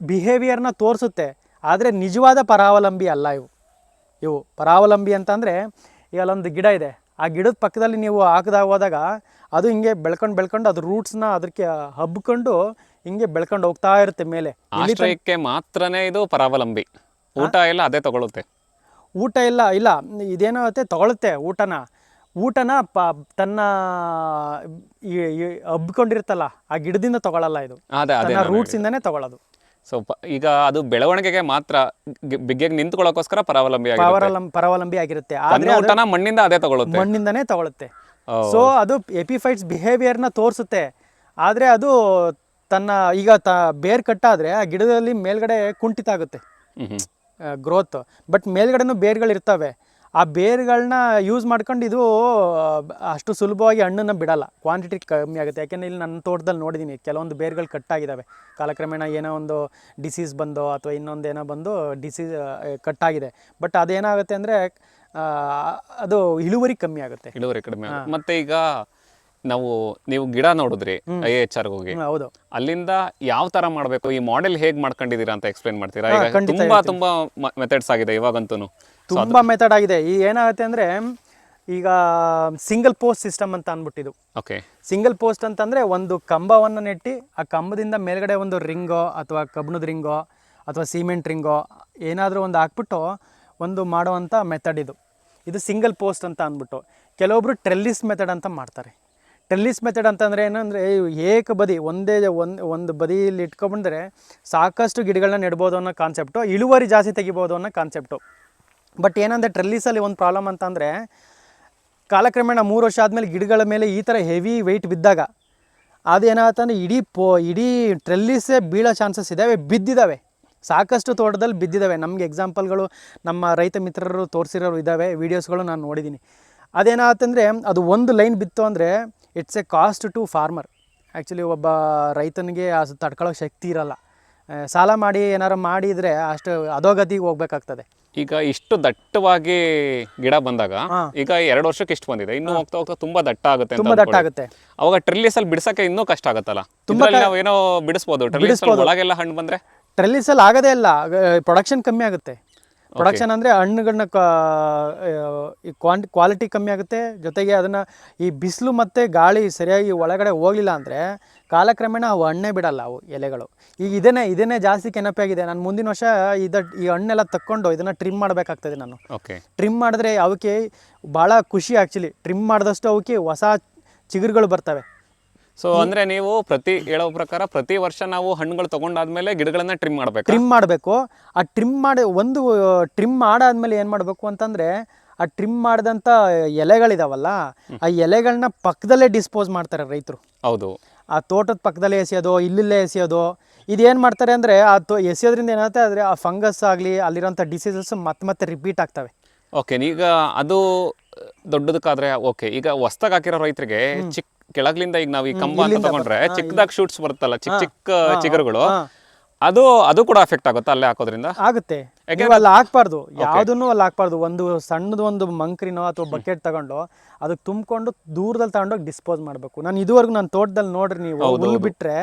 ಬಿಹೇವಿಯರ್ನ ತೋರಿಸುತ್ತೆ. ಆದರೆ ನಿಜವಾದ ಪರಾವಲಂಬಿ ಅಲ್ಲ ಇವು. ಇವು ಪರಾವಲಂಬಿ ಅಂತಂದರೆ ಈಗ ಅಲ್ಲೊಂದು ಗಿಡ ಇದೆ. ಆ ಗಿಡದ ಪಕ್ಕದಲ್ಲಿ ನೀವು ಹಾಕಿದಾಗ ಹೋದಾಗ ಅದು ಹಿಂಗೆ ಬೆಳ್ಕೊಂಡು ಬೆಳ್ಕೊಂಡು ಅದ್ರ ರೂಟ್ಸ್ನ ಅದಕ್ಕೆ ಹಬ್ಕೊಂಡು ಹಿಂಗೆ ಬೆಳ್ಕೊಂಡು ಹೋಗ್ತಾ ಇರುತ್ತೆ ಮೇಲೆ. ಆಶ್ರಯಕ್ಕೆ ಮಾತ್ರನೇ ಇದು ಪರಾವಲಂಬಿ. ಊಟ ಎಲ್ಲ ಅದೇ ತಗೊಳುತ್ತೆ. ಊಟ ಇಲ್ಲ ಇಲ್ಲ ಇದೇನೋ ಅತ್ತೆ ತಗೊಳುತ್ತೆ ಊಟನ. ಊಟನ ಪ ತನ್ನ ಹಬ್ಕೊಂಡಿರುತ್ತಲ್ಲ ಆ ಗಿಡದಿಂದ ತಗೊಳ್ಳಲ್ಲ ಇದು. ರೂಟ್ಸ್ ಇಂದಾನೆ ತಗೊಳ್ಳೋದು ಸೊ ಈಗ ಅದು ಬೆಳವಣಿಗೆಗೆ ಮಾತ್ರ ಬಿಗ್ಗೆ ನಿಂತ್ಕೊಳ್ಳೋಕೋಸ್ಕರ ಪರಾವಲಂಬಿ ಪರಾವಲಂಬಿ ಆಗಿರುತ್ತೆ. ಊಟನ ಮಣ್ಣಿಂದ ಅದೇ ತಗೊಳ್ಳುತ್ತೆ ಮಣ್ಣಿಂದನೇ ತಗೊಳುತ್ತೆ. ಸೊ ಅದು ಎಪಿಫೈಟ್ಸ್ ಬಿಹೇವಿಯರ್ನ ತೋರಿಸುತ್ತೆ. ಆದರೆ ಅದು ತನ್ನ ಈಗ ತ ಬೇರ್ ಕಟ್ಟಾದರೆ ಆ ಗಿಡದಲ್ಲಿ ಮೇಲ್ಗಡೆ ಕುಂಠಿತ ಆಗುತ್ತೆ. ಗ್ರೋತ್ ಬಟ್ ಮೇಲ್ಗಡೆನೂ ಬೇರ್ಗಳಿರ್ತವೆ. ಆ ಬೇರುಗಳನ್ನ ಯೂಸ್ ಮಾಡ್ಕೊಂಡು ಇದು ಅಷ್ಟು ಸುಲಭವಾಗಿ ಹಣ್ಣನ್ನು ಬಿಡಲ್ಲ. ಕ್ವಾಂಟಿಟಿ ಕಮ್ಮಿ ಆಗುತ್ತೆ. ಯಾಕೆಂದರೆ ಇಲ್ಲಿ ನನ್ನ ತೋಟದಲ್ಲಿ ನೋಡಿದ್ದೀನಿ ಕೆಲವೊಂದು ಬೇರುಗಳು ಕಟ್ಟಾಗಿದ್ದಾವೆ ಕಾಲಕ್ರಮೇಣ ಏನೋ ಒಂದು ಡಿಸೀಸ್ ಬಂದೋ ಅಥವಾ ಇನ್ನೊಂದು ಏನೋ ಬಂದು ಡಿಸೀಸ್ ಕಟ್ಟಾಗಿದೆ ಬಟ್ ಅದೇನಾಗುತ್ತೆ ಅಂದರೆ ಅದು ಇಳುವರಿ ಕಮ್ಮಿ ಆಗುತ್ತೆ. ಇಳುವರಿ ಕಡಿಮೆ. ಮತ್ತೆ ಈಗ ನಾವು ನೀವು ಗಿಡ ನೋಡಿದ್ರಿ ಐ ಎಚ್ ಆರ್ ಹೋಗಿ. ಹೌದು. ಅಲ್ಲಿಂದ ಯಾವ ತರ ಮಾಡಬೇಕು? ಈ ಮಾಡೆಲ್ ಹೇಗ್ ಮಾಡ್ಕೊಂಡಿದೀರಾ ಅಂತ ಎಕ್ಸ್ಪ್ಲೈನ್ ಮಾಡ್ತೀರಾ? ಈಗ ತುಂಬಾ ತುಂಬಾ ಮೆಥಡ್ಸ್ ಆಗಿದೆ ಇವಾಗಂತೂ ತುಂಬ ಮೆಥಡ್ ಆಗಿದೆ. ಈ ಏನಾಗುತ್ತೆ ಅಂದರೆ ಈಗ ಸಿಂಗಲ್ ಪೋಸ್ಟ್ ಸಿಸ್ಟಮ್ ಅಂತ ಅಂದ್ಬಿಟ್ಟಿದ್ದು ಓಕೆ ಸಿಂಗಲ್ ಪೋಸ್ಟ್ ಅಂತಂದರೆ ಒಂದು ಕಂಬವನ್ನು ನೆಟ್ಟಿ ಆ ಕಂಬದಿಂದ ಮೇಲ್ಗಡೆ ಒಂದು ರಿಂಗೋ ಅಥವಾ ಕಬ್ಣದ ರಿಂಗೋ ಅಥವಾ ಸಿಮೆಂಟ್ ರಿಂಗೋ ಏನಾದರೂ ಒಂದು ಹಾಕ್ಬಿಟ್ಟು ಒಂದು ಮಾಡುವಂಥ ಮೆಥಡ್ ಇದು. ಇದು ಸಿಂಗಲ್ ಪೋಸ್ಟ್ ಅಂತ ಅಂದ್ಬಿಟ್ಟು ಕೆಲವೊಬ್ರು ಟ್ರೆಲ್ಲಿಸ್ ಮೆಥಡ್ ಅಂತ ಮಾಡ್ತಾರೆ. ಟ್ರೆಲ್ಲಿಸ್ ಮೆಥಡ್ ಅಂತಂದರೆ ಏನಂದರೆ ಏಕ ಬದಿ ಒಂದೇ ಒಂದು ಒಂದು ಬದಿಯಲ್ಲಿ ಇಟ್ಕೊಂಡ್ರೆ ಸಾಕಷ್ಟು ಗಿಡಗಳನ್ನ ನೆಡ್ಬೋದು ಅನ್ನೋ ಕಾನ್ಸೆಪ್ಟು ಇಳುವರಿ ಜಾಸ್ತಿ ತೆಗಿಬೋದು ಅನ್ನೋ ಕಾನ್ಸೆಪ್ಟು ಬಟ್ ಏನಂದರೆ ಟ್ರೆಲ್ಲಿಸಲ್ಲಿ ಒಂದು ಪ್ರಾಬ್ಲಮ್ ಅಂತಂದರೆ, ಕಾಲಕ್ರಮೇಣ ಮೂರು ವರ್ಷ ಆದಮೇಲೆ ಗಿಡಗಳ ಮೇಲೆ ಈ ಥರ ಹೆವಿ ವೆಯ್ಟ್ ಬಿದ್ದಾಗ ಅದೇನಾಗತ್ತಂದ್ರೆ ಇಡೀ ಪೋ, ಇಡೀ ಟ್ರೆಲ್ಲಿಸೇ ಬೀಳೋ ಚಾನ್ಸಸ್ ಇದ್ದಾವೆ ಬಿದ್ದಿದ್ದಾವೆ ಸಾಕಷ್ಟು ತೋಟದಲ್ಲಿ ಬಿದ್ದಿದ್ದಾವೆ ನಮಗೆ ಎಕ್ಸಾಂಪಲ್ಗಳು ನಮ್ಮ ರೈತ ಮಿತ್ರರು ತೋರಿಸಿರೋರು ಇದ್ದಾವೆ ವೀಡಿಯೋಸ್ಗಳು ನಾನು ನೋಡಿದ್ದೀನಿ ಅದೇನಾಗುತ್ತಂದರೆ ಅದು ಒಂದು ಲೈನ್ ಬಿತ್ತು ಅಂದರೆ it's a cost to farmer actually ಒಬ್ಬ ರೈತನಿಗೆ ಅದು ತಡ್ಕೊಳ್ಳೋ ಶಕ್ತಿ ಇರಲ್ಲ. ಸಾಲ ಮಾಡಿ ಏನಾರು ಮಾಡಿದರೆ ಅಷ್ಟು ಅಧೋಗತಿಗೆ ಹೋಗ್ಬೇಕಾಗ್ತದೆ. ಈಗ ಇಷ್ಟು ದಟ್ಟವಾಗಿ ಗಿಡ ಬಂದಾಗ ಈಗ ಎರಡು ವರ್ಷಕ್ಕೆ ಇಷ್ಟು ಬಂದಿದೆ. ಇನ್ನು ಹೋಗ್ತಾ ಹೋಗ್ತಾ ತುಂಬಾ ದಟ್ಟ ಆಗುತ್ತೆ ಅಂತ ತುಂಬ ದಟ್ಟ ಆಗುತ್ತೆ. ಅವಾಗ ಟ್ರಿಲ್ಲಿಸ್ ಅಲ್ಲಿ ಬಿಡಿಸಕ್ಕೆ ಇನ್ನೂ ಕಷ್ಟ ಆಗುತ್ತಲ್ಲ? ತುಂಬಾ ನಾವು ಏನೋ ಬಿಡಿಸಬಹುದು ಟ್ರಿಲ್ಲಿಸ್ ಒಳಗೆಲ್ಲ ಹಣ್ಣು ಬಂದ್ರೆ? ಟ್ರೆಲ್ಲಿಸಲ್ಲಿ ಆಗದೇ ಇಲ್ಲ. ಪ್ರೊಡಕ್ಷನ್ ಕಮ್ಮಿ ಆಗುತ್ತೆ. ಪ್ರೊಡಕ್ಷನ್ ಅಂದರೆ ಹಣ್ಣುಗಳನ್ನ ಕ್ವಾಂಟಿ ಕ್ವಾಲಿಟಿ ಕಮ್ಮಿ ಆಗುತ್ತೆ. ಜೊತೆಗೆ ಅದನ್ನು ಈ ಬಿಸಿಲು ಮತ್ತು ಗಾಳಿ ಸರಿಯಾಗಿ ಒಳಗಡೆ ಹೋಗಲಿಲ್ಲ ಅಂದರೆ ಕಾಲಕ್ರಮೇಣ ಅವು ಹಣ್ಣೇ ಬಿಡಲ್ಲ ಅವು ಎಲೆಗಳು. ಈಗ ಇದನ್ನೇ ಇದನ್ನೇ ಜಾಸ್ತಿ ಕೆನಪಾಗಿದೆ ನಾನು ಮುಂದಿನ ವರ್ಷ ಇದ ಈ ಹಣ್ಣೆಲ್ಲ ತಕ್ಕೊಂಡು ಇದನ್ನು ಟ್ರಿಮ್ ಮಾಡಬೇಕಾಗ್ತದೆ ನಾನು. ಓಕೆ ಟ್ರಿಮ್ ಮಾಡಿದ್ರೆ ಅವಕ್ಕೆ ಭಾಳ ಖುಷಿ ಆ್ಯಕ್ಚುಲಿ ಟ್ರಿಮ್ ಮಾಡಿದಷ್ಟು ಅವಕ್ಕೆ ಹೊಸ ಚಿಗುರುಗಳು ಬರ್ತವೆ. ಸೊ ಅಂದ್ರೆ ನೀವು ಪ್ರತಿ ಹೇಳೋ ಪ್ರಕಾರ ಪ್ರತಿ ವರ್ಷ ನಾವು ಹಣ್ಣುಗಳು ತಗೊಂಡಾದ್ಮೇಲೆ ಗಿಡಗಳನ್ನ ಟ್ರಿಮ್ ಮಾಡ್ಬೇಕು? ಟ್ರಿಮ್ ಮಾಡಬೇಕು. ಆ ಟ್ರಿಮ್ ಮಾಡಿ ಒಂದು ಟ್ರಿಮ್ ಮಾಡಾದ್ಮೇಲೆ ಏನು ಮಾಡಬೇಕು ಅಂತಂದ್ರೆ ಆ ಟ್ರಿಮ್ ಮಾಡಿದಂಥ ಎಲೆಗಳಿದಾವಲ್ಲ ಆ ಎಲೆಗಳನ್ನ ಪಕ್ಕದಲ್ಲೇ ಡಿಸ್ಪೋಸ್ ಮಾಡ್ತಾರೆ ರೈತರು. ಹೌದು. ಆ ತೋಟದ ಪಕ್ಕದಲ್ಲೇ ಎಸೆಯೋದು ಇಲ್ಲಿಲ್ಲೇ ಎಸೆಯೋದು. ಇದೇನು ಮಾಡ್ತಾರೆ ಅಂದರೆ ಆ ತೋ ಎಸೆಯೋದ್ರಿಂದ ಏನಾಗುತ್ತೆ ಆದರೆ ಆ ಫಂಗಸ್ ಆಗಲಿ ಅಲ್ಲಿರೋಂಥ ಡಿಸೀಸಸ್ ಮತ್ತೆ ಮತ್ತೆ ರಿಪೀಟ್ ಆಗ್ತವೆ. ಓಕೆ ಈಗ ಅದು ದೊಡ್ಡದಕ್ಕಾದ್ರೆ ಓಕೆ ಈಗ ಹೊಸ್ದಾಗ ಹಾಕಿರೋ ರೈತರಿಗೆ ಚಿಕ್ಕ ಕೆಳಗ್ಲಿಂದ ಈಗ ನಾವು ಈ ಕಂಬ ಅಂತ ತಗೊಂಡ್ರೆ ಚಿಕ್ಕದಾಗ ಶೂಟ್ಸ್ ಬರುತ್ತಲ್ಲ ಚಿಕ್ಕ ಚಿಕ್ಕ ಚಿಗರುಗಳು ಅದು ಅದು ಕೂಡ ಅಫೆಕ್ಟ್ ಆಗುತ್ತೆ ಅಲ್ಲೇ ಹಾಕೋದ್ರಿಂದ? ಆಗುತ್ತೆ. ಅಲ್ಲಿ ಹಾಕ್ಬಾರ್ದು. ಯಾವ್ದನ್ನು ಅಲ್ಲಿ ಹಾಕ್ಬಾರ್ದು. ಒಂದು ಸಣ್ಣದ ಒಂದು ಮಂಕ್ರಿನೋ ಅಥವಾ ಬಕೆಟ್ ತಗೊಂಡು ಅದಕ್ಕೆ ತುಂಬಿಕೊಂಡು ದೂರದಲ್ಲಿ ತಗೊಂಡೋಗಿ ಡಿಸ್ಪೋಸ್ ಮಾಡಬೇಕು. ನಾನು ಇದುವರೆಗೂ ನಾನು ತೋಟದಲ್ಲಿ ನೋಡ್ರಿ ನೀವು ಹುಲ್ಲು ಬಿಟ್ಟರೆ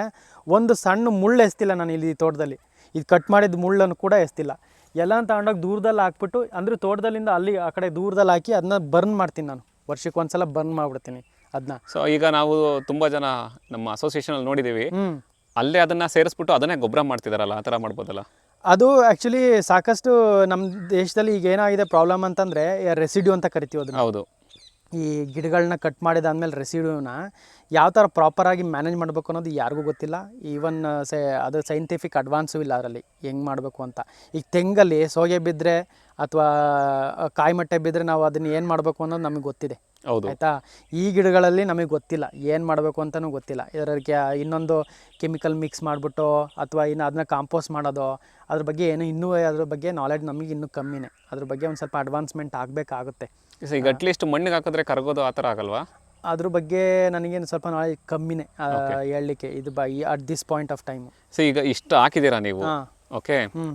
ಒಂದು ಸಣ್ಣ ಮುಳ್ಳು ಎಸ್ತಿಲ್ಲ ನಾನು ಇಲ್ಲಿ ತೋಟದಲ್ಲಿ. ಇದು ಕಟ್ ಮಾಡಿದ ಮುಳ್ಳನ್ನು ಕೂಡ ಎಸ್ತಿಲ್ಲ. ಎಲ್ಲ ತಗೊಂಡೋಗಿ ದೂರದಲ್ಲಿ ಹಾಕ್ಬಿಟ್ಟು ಅಂದರೆ ತೋಟದಲ್ಲಿಂದ ಅಲ್ಲಿ ಆ ಕಡೆ ದೂರದಲ್ಲಿ ಹಾಕಿ ಅದನ್ನ ಬರ್ನ್ ಮಾಡ್ತೀನಿ ನಾನು. ವರ್ಷಕ್ಕೆ ಒಂದ್ಸಲ ಬರ್ನ್ ಮಾಡ್ಬಿಡ್ತೀನಿ ಅದನ್ನ ಸೊ ಈಗ ನಾವು ತುಂಬಾ ಜನ ನಮ್ಮ ಅಸೋಸಿಯೇಷನ್ ಅಲ್ಲಿ ನೋಡಿದೀವಿ. ಅಲ್ಲೇ ಅದನ್ನ ಸೇರಿಸ್ಬಿಟ್ಟು ಅದನ್ನೇ ಗೊಬ್ಬರ ಮಾಡ್ತಿದಾರಲ್ಲ ಆ ಥರ ಮಾಡ್ಬೋದಲ್ಲ? ಅದು ಆ್ಯಕ್ಚುಲಿ ಸಾಕಷ್ಟು ನಮ್ಮ ದೇಶದಲ್ಲಿ ಈಗ ಏನಾಗಿದೆ ಪ್ರಾಬ್ಲಮ್ ಅಂತಂದರೆ ರೆಸಿಡ್ಯೂ ಅಂತ ಕರಿತೀವಿ ಅದನ್ನ. ಹೌದು. ಈ ಗಿಡಗಳನ್ನ ಕಟ್ ಮಾಡಿದಾದ್ಮೇಲೆ ರೆಸಿಡ್ಯೂನ ಯಾವ ಥರ ಪ್ರಾಪರಾಗಿ ಮ್ಯಾನೇಜ್ ಮಾಡಬೇಕು ಅನ್ನೋದು ಯಾರಿಗೂ ಗೊತ್ತಿಲ್ಲ. ಈವನ್ ಸೆ, ಅದು ಸೈಂಟಿಫಿಕ್ ಅಡ್ವಾನ್ಸು ಇಲ್ಲ ಅದರಲ್ಲಿ. ಹೆಂಗೆ ಮಾಡಬೇಕು ಅಂತ. ಈಗ ತೆಂಗಲ್ಲಿ ಸೋಗೆ ಬಿದ್ದರೆ ಅಥವಾ ಕಾಯಿ ಮಟ್ಟೆ ಬಿದ್ದರೆ ನಾವು ಅದನ್ನ ಏನು ಮಾಡಬೇಕು ಅನ್ನೋದು ನಮಗೆ ಗೊತ್ತಿದೆ. ಹೌದು. ಆಯಿತಾ? ಈ ಗಿಡಗಳಲ್ಲಿ ನಮಗೆ ಗೊತ್ತಿಲ್ಲ. ಏನು ಮಾಡಬೇಕು ಅಂತಲೂ ಗೊತ್ತಿಲ್ಲ. ಇದರಕ್ಕೆ ಇನ್ನೊಂದು ಕೆಮಿಕಲ್ ಮಿಕ್ಸ್ ಮಾಡಿಬಿಟ್ಟು ಅಥವಾ ಇನ್ನು ಅದನ್ನ ಕಾಂಪೋಸ್ಟ್ ಮಾಡೋದು ಅದ್ರ ಬಗ್ಗೆ ಏನು ಇನ್ನೂ ಅದ್ರ ಬಗ್ಗೆ ನಾಲೆಡ್ಜ್ ನಮಗೆ ಇನ್ನೂ ಕಮ್ಮಿನೇ. ಅದ್ರ ಬಗ್ಗೆ ಒಂದು ಸ್ವಲ್ಪ ಅಡ್ವಾನ್ಸ್ಮೆಂಟ್ ಆಗಬೇಕಾಗುತ್ತೆ. ಈಗ ಅಟ್ಲೀಸ್ಟ್ ಮಣ್ಣಿಗೆ ಹಾಕಿದ್ರೆ ಕರಗೋದು ಆ ಥರ ಆಗಲ್ವಾ? ಅದ್ರ ಬಗ್ಗೆ ನನಗೇನು ಸ್ವಲ್ಪ ನಾಲೆಜ್ ಕಮ್ಮಿನೇ ಹೇಳಲಿಕ್ಕೆ ಇದು by at this point of time so ಈಗ ಇಷ್ಟು ಹಾಕಿದ್ದೀರಾ ನೀವು? ಹಾಂ. ಓಕೆ ಹ್ಞೂ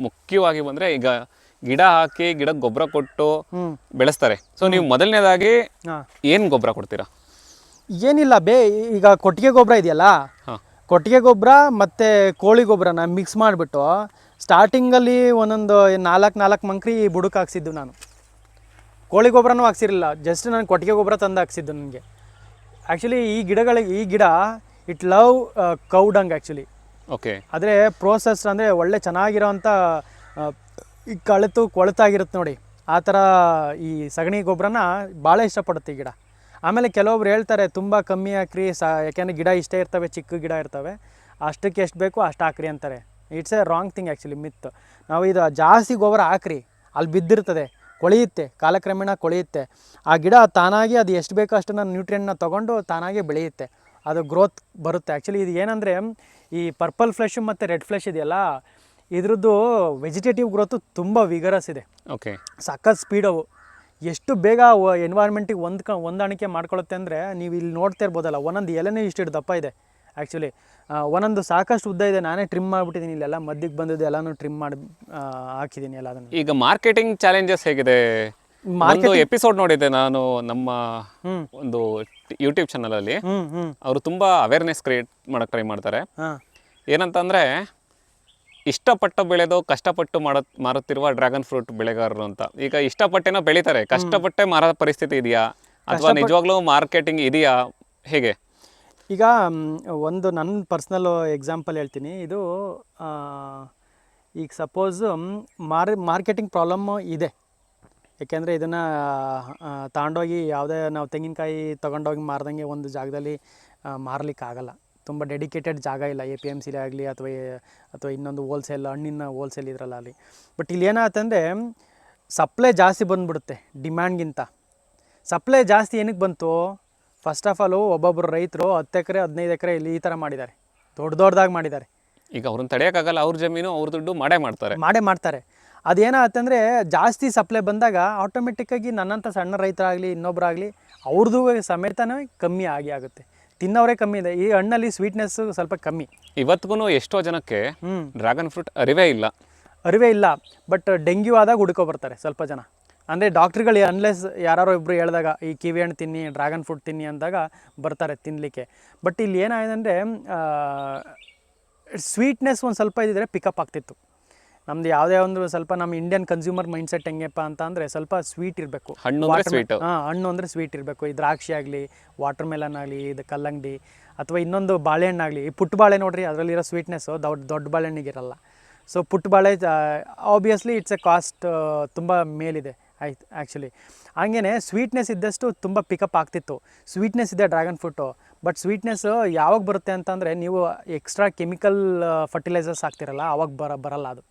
ಮುಖ್ಯವಾಗಿ ಬಂದರೆ ಈಗ ಗಿಡ ಹಾಕಿ ಗಿಡಕ್ಕೆ ಗೊಬ್ಬರ ಕೊಟ್ಟು ಬೆಳೆಸ್ತಾರೆ. ಸೊ ನೀವು ಮೊದಲನೇದಾಗಿ ಏನು ಗೊಬ್ಬರ ಕೊಡ್ತೀರಾ? ಏನಿಲ್ಲ ಬೇ ಈಗ ಕೊಟ್ಟಿಗೆ ಗೊಬ್ಬರ ಇದೆಯಲ್ಲ? ಕೊಟ್ಟಿಗೆ ಗೊಬ್ಬರ ಮತ್ತು ಕೋಳಿ ಗೊಬ್ಬರನ ಮಿಕ್ಸ್ ಮಾಡಿಬಿಟ್ಟು ಸ್ಟಾರ್ಟಿಂಗಲ್ಲಿ ಒಂದೊಂದು ನಾಲ್ಕು ನಾಲ್ಕು ಮಂಕ್ರಿ ಬುಡಕ್ಕೆ ಹಾಕ್ಸಿದ್ದು ನಾನು. ಕೋಳಿ ಗೊಬ್ಬರನೂ ಹಾಕ್ಸಿರಲಿಲ್ಲ ಜಸ್ಟ್ ನಾನು ಕೊಟ್ಟಿಗೆ ಗೊಬ್ಬರ ತಂದು ಹಾಕ್ಸಿದ್ದು ನನಗೆ. ಆ್ಯಕ್ಚುಲಿ ಈ ಗಿಡಗಳಿಗೆ ಈ ಗಿಡ it love cow dung actually okay ಆದರೆ ಪ್ರೋಸೆಸ್ ಅಂದರೆ ಒಳ್ಳೆ ಚೆನ್ನಾಗಿರೋವಂಥ ಆ, ಈ ಕಳೆತು ಕೊಳೆತಾಗಿರುತ್ತೆ ನೋಡಿ. ಆ ಥರ ಈ ಸಗಣಿ ಗೊಬ್ಬರನ ಭಾಳ ಇಷ್ಟಪಡುತ್ತೆ ಈ ಗಿಡ. ಆಮೇಲೆ ಕೆಲವೊಬ್ರು ಹೇಳ್ತಾರೆ, ತುಂಬ ಕಮ್ಮಿ ಹಾಕ್ರಿ, ಸ, ಯಾಕೆಂದರೆ ಗಿಡ ಇಷ್ಟೇ ಇರ್ತವೆ, ಚಿಕ್ಕ ಗಿಡ ಇರ್ತವೆ. ಅಷ್ಟಕ್ಕೆ ಎಷ್ಟು ಬೇಕೋ ಅಷ್ಟು ಹಾಕ್ರಿ ಅಂತಾರೆ. It's a wrong thing actually myth ನಾವು ಇದು ಜಾಸ್ತಿ ಗೊಬ್ಬರ ಹಾಕ್ರಿ, ಅಲ್ಲಿ ಬಿದ್ದಿರ್ತದೆ, ಕೊಳೆಯುತ್ತೆ, ಕಾಲಕ್ರಮೇಣ ಕೊಳೆಯುತ್ತೆ. ಆ ಗಿಡ ತಾನಾಗಿ ಅದು ಎಷ್ಟು ಬೇಕೋ ಅಷ್ಟು ನಾನು ನ್ಯೂಟ್ರಿಯನ್ನ ತೊಗೊಂಡು ತಾನಾಗೆ ಬೆಳೆಯುತ್ತೆ. ಅದು ಗ್ರೋತ್ ಬರುತ್ತೆ. ಆ್ಯಕ್ಚುಲಿ ಇದು ಏನಂದರೆ, ಈ ಪರ್ಪಲ್ ಫ್ಲೆಶ್ ಮತ್ತು ರೆಡ್ ಫ್ಲೆಶ್ ಇದೆಯಲ್ಲ ಇದ್ರದ್ದು ವೆಜಿಟೇಟಿವ್ ಗ್ರೋತು ತುಂಬ ವಿಗರಸ್ ಇದೆ. ಓಕೆ ಸಖತ್ ಸ್ಪೀಡ್ ಅವು. ಎಷ್ಟು ಬೇಗ ಎನ್ವೈರ್ಮೆಂಟಿಗೆ ಹೊಂದ್ಕ ಹೊಂದಾಣಿಕೆ ಮಾಡ್ಕೊಳ್ಳುತ್ತೆ ಅಂದರೆ ನೀವು ಇಲ್ಲಿ ನೋಡ್ತಾ ಇರ್ಬೋದಲ್ಲ ಒಂದೊಂದು ಎಲೆನೇ ಇಷ್ಟು ದಪ್ಪ ಇದೆ. ಆ್ಯಕ್ಚುಲಿ ಒಂದೊಂದು ಸಾಕಷ್ಟು ಉದ್ದ ಇದೆ ನಾನೇ ಟ್ರಿಮ್ ಮಾಡಿಬಿಟ್ಟಿದ್ದೀನಿ ಇಲ್ಲೆಲ್ಲ ಮಧ್ಯಕ್ಕೆ ಬಂದಿದ್ದು ಎಲ್ಲನೂ ಟ್ರಿಮ್ ಮಾಡಿ ಹಾಕಿದ್ದೀನಿ ಎಲ್ಲ ಅದನ್ನು ಈಗ ಮಾರ್ಕೆಟಿಂಗ್ ಚಾಲೆಂಜಸ್ ಹೇಗಿದೆ? ಒಂದು ಎಪಿಸೋಡ್ ನೋಡಿದ್ದೆ ನಾನು ನಮ್ಮ ಹ್ಮ್. ಒಂದು ಯೂಟ್ಯೂಬ್ ಚಾನಲಲ್ಲಿ ಅಲ್ಲಿ. ಅವರು ತುಂಬಾ ಅವೇರ್ನೆಸ್ ಕ್ರಿಯೇಟ್ ಮಾಡಕ್ಕೆ ಟ್ರೈ ಮಾಡ್ತಾರೆ. ಏನಂತಂದರೆ ಇಷ್ಟಪಟ್ಟು ಬೆಳೆದು ಕಷ್ಟಪಟ್ಟು ಮಾಡ ಮಾರುತ್ತಿರುವ ಡ್ರ್ಯಾಗನ್ ಫ್ರೂಟ್ ಬೆಳೆಗಾರರು ಅಂತ. ಈಗ ಇಷ್ಟಪಟ್ಟೇನೋ ಬೆಳೀತಾರೆ. ಕಷ್ಟಪಟ್ಟೆ ಮಾರೋ ಪರಿಸ್ಥಿತಿ ಇದೆಯಾ? ಅಥವಾ ನಿಜವಾಗ್ಲೂ ಮಾರ್ಕೆಟಿಂಗ್ ಇದೆಯಾ? ಹೇಗೆ? ಈಗ ಒಂದು ನನ್ನ ಪರ್ಸ್ನಲ್ ಎಕ್ಸಾಂಪಲ್ ಹೇಳ್ತೀನಿ. ಇದು ಈಗ ಸಪೋಸ್ ಮಾರ್ ಮಾರ್ಕೆಟಿಂಗ್ ಪ್ರಾಬ್ಲಮ್ ಇದೆ. ಯಾಕೆಂದರೆ ಇದನ್ನು ತಗೊಂಡೋಗಿ ಯಾವುದೇ ನಾವು ತೆಂಗಿನಕಾಯಿ ತೊಗೊಂಡೋಗಿ ಮಾರ್ದಂಗೆ ಒಂದು ಜಾಗದಲ್ಲಿ ಮಾರಲಿಕ್ಕಾಗಲ್ಲ. ತುಂಬ ಡೆಡಿಕೇಟೆಡ್ ಜಾಗ ಇಲ್ಲ ಎ ಪಿ ಎಂ ಸಿಲೇ ಆಗಲಿ ಅಥವಾ ಅಥವಾ ಇನ್ನೊಂದು ಹೋಲ್ಸೇಲ್ ಹಣ್ಣಿನ ಹೋಲ್ಸೇಲ್ ಇದ್ರಲ್ಲ ಅಲ್ಲಿ. ಬಟ್ ಇಲ್ಲಿ ಏನಾಯ್ತಂದರೆ ಸಪ್ಲೈ ಜಾಸ್ತಿ ಬಂದುಬಿಡುತ್ತೆ ಡಿಮ್ಯಾಂಡ್ಗಿಂತ ಸಪ್ಲೈ ಜಾಸ್ತಿ ಏನಕ್ಕೆ ಬಂತು? ಫಸ್ಟ್ ಆಫ್ ಆಲು ಒಬ್ಬೊಬ್ಬರು ರೈತರು ಹತ್ತು ಎಕರೆ ಹದಿನೈದು ಎಕರೆ ಇಲ್ಲಿ ಈ ಥರ ಮಾಡಿದ್ದಾರೆ. ದೊಡ್ಡ ದೊಡ್ಡದಾಗಿ ಮಾಡಿದ್ದಾರೆ. ಈಗ ಅವ್ರನ್ನ ತಡೆಯೋಕ್ಕಾಗಲ್ಲ ಅವ್ರ ಜಮೀನು ಅವ್ರ ದುಡ್ಡು ಮಾಡೇ ಮಾಡ್ತಾರೆ. ಮಾಡೇ ಮಾಡ್ತಾರೆ. ಅದೇನಾಗತ್ತಂದರೆ ಜಾಸ್ತಿ ಸಪ್ಲೈ ಬಂದಾಗ ಆಟೋಮೆಟಿಕ್ಕಾಗಿ ನನ್ನಂಥ ಸಣ್ಣ ರೈತರಾಗಲಿ ಇನ್ನೊಬ್ಬರಾಗಲಿ ಅವ್ರದ್ದು ಸಮೇತನೇ ಕಮ್ಮಿ ಆಗಿ ಆಗುತ್ತೆ. ತಿನ್ನೋರೇ ಕಮ್ಮಿ ಇದೆ. ಈ ಹಣ್ಣಲ್ಲಿ ಸ್ವೀಟ್ನೆಸ್ ಸ್ವಲ್ಪ ಕಮ್ಮಿ. ಇವತ್ತಿಗೂ ಎಷ್ಟೋ ಜನಕ್ಕೆ ಹ್ಞೂ ಡ್ರ್ಯಾಗನ್ ಫ್ರೂಟ್ ಅರಿವೇ ಇಲ್ಲ. ಅರಿವೇ ಇಲ್ಲ. ಬಟ್ ಡೆಂಗ್ಯೂ ಆದಾಗ ಹುಡುಕೋ ಬರ್ತಾರೆ ಸ್ವಲ್ಪ ಜನ. ಅಂದರೆ ಡಾಕ್ಟ್ರುಗಳು ಅನ್ಲೆಸ್ ಯಾರೋ ಇಬ್ಬರು ಹೇಳಿದಾಗ ಈ ಕಿವಿ ಹಣ್ಣು ತಿನ್ನಿ ಡ್ರ್ಯಾಗನ್ ಫ್ರೂಟ್ ತಿನ್ನಿ ಅಂದಾಗ ಬರ್ತಾರೆ ತಿನ್ನಲಿಕ್ಕೆ ಬಟ್ ಇಲ್ಲಿ ಏನಾಗಿದೆ ಅಂದರೆ ಸ್ವೀಟ್ನೆಸ್ ಒಂದು ಸ್ವಲ್ಪ ಇದ್ದಿದ್ರೆ ಪಿಕಪ್ ಆಗ್ತಿತ್ತು. ನಮ್ದು ಯಾವುದೇ ಒಂದು ಸ್ವಲ್ಪ ನಮ್ಮ ಇಂಡಿಯನ್ ಕನ್ಸ್ಯೂಮರ್ ಮೈಂಡ್ಸೆಟ್ ಹೆಂಗಪ್ಪ ಅಂತ ಅಂದರೆ ಸ್ವಲ್ಪ ಸ್ವೀಟ್ ಇರಬೇಕು. ಹಣ್ಣು ಅಂದ್ರೆ ಸ್ವೀಟ್ ಹಾಂ ಹಣ್ಣು ಅಂದರೆ ಸ್ವೀಟ್ ಇರಬೇಕು. ಈ ದ್ರಾಕ್ಷಿ ಆಗಲಿ ವಾಟರ್ ಮೆಲನ್ ಆಗಲಿ ಇದು ಕಲ್ಲಂಗಡಿ ಅಥವಾ ಇನ್ನೊಂದು ಬಾಳೆಹಣ್ಣಾಗಲಿ. ಈ ಪುಟ್ಟ ಬಾಳೆ ನೋಡ್ರಿ ಅದರಲ್ಲಿರೋ ಸ್ವೀಟ್ನೆಸ್ಸು ದೊಡ್ಡ ದೊಡ್ಡ ಬಾಳೆಹಣ್ಣಿಗೆ ಇರಲ್ಲ ಸೊ ಪುಟ್ಟ ಬಾಳೆ ಆಬ್ವಿಯಸ್ಲಿ ಇಟ್ಸ್ ಎ ಕಾಸ್ಟ್ ತುಂಬ ಮೇಲಿದೆ ಆಯ್ತು ಆ್ಯಕ್ಚುಲಿ ಹಂಗೇ ಸ್ವೀಟ್ನೆಸ್ ಇದ್ದಷ್ಟು ತುಂಬ ಪಿಕಪ್ ಆಗ್ತಿತ್ತು. ಸ್ವೀಟ್ನೆಸ್ ಇದೆ ಡ್ರ್ಯಾಗನ್ ಫ್ರೂಟು ಬಟ್ ಸ್ವೀಟ್ನೆಸ್ ಯಾವಾಗ ಬರುತ್ತೆ ಅಂತಂದರೆ ನೀವು ಎಕ್ಸ್ಟ್ರಾ ಕೆಮಿಕಲ್ ಫರ್ಟಿಲೈಸರ್ಸ್ ಹಾಕ್ತಿರಲ್ಲ ಆವಾಗ ಬರ ಬರಲ್ಲ ಅದು.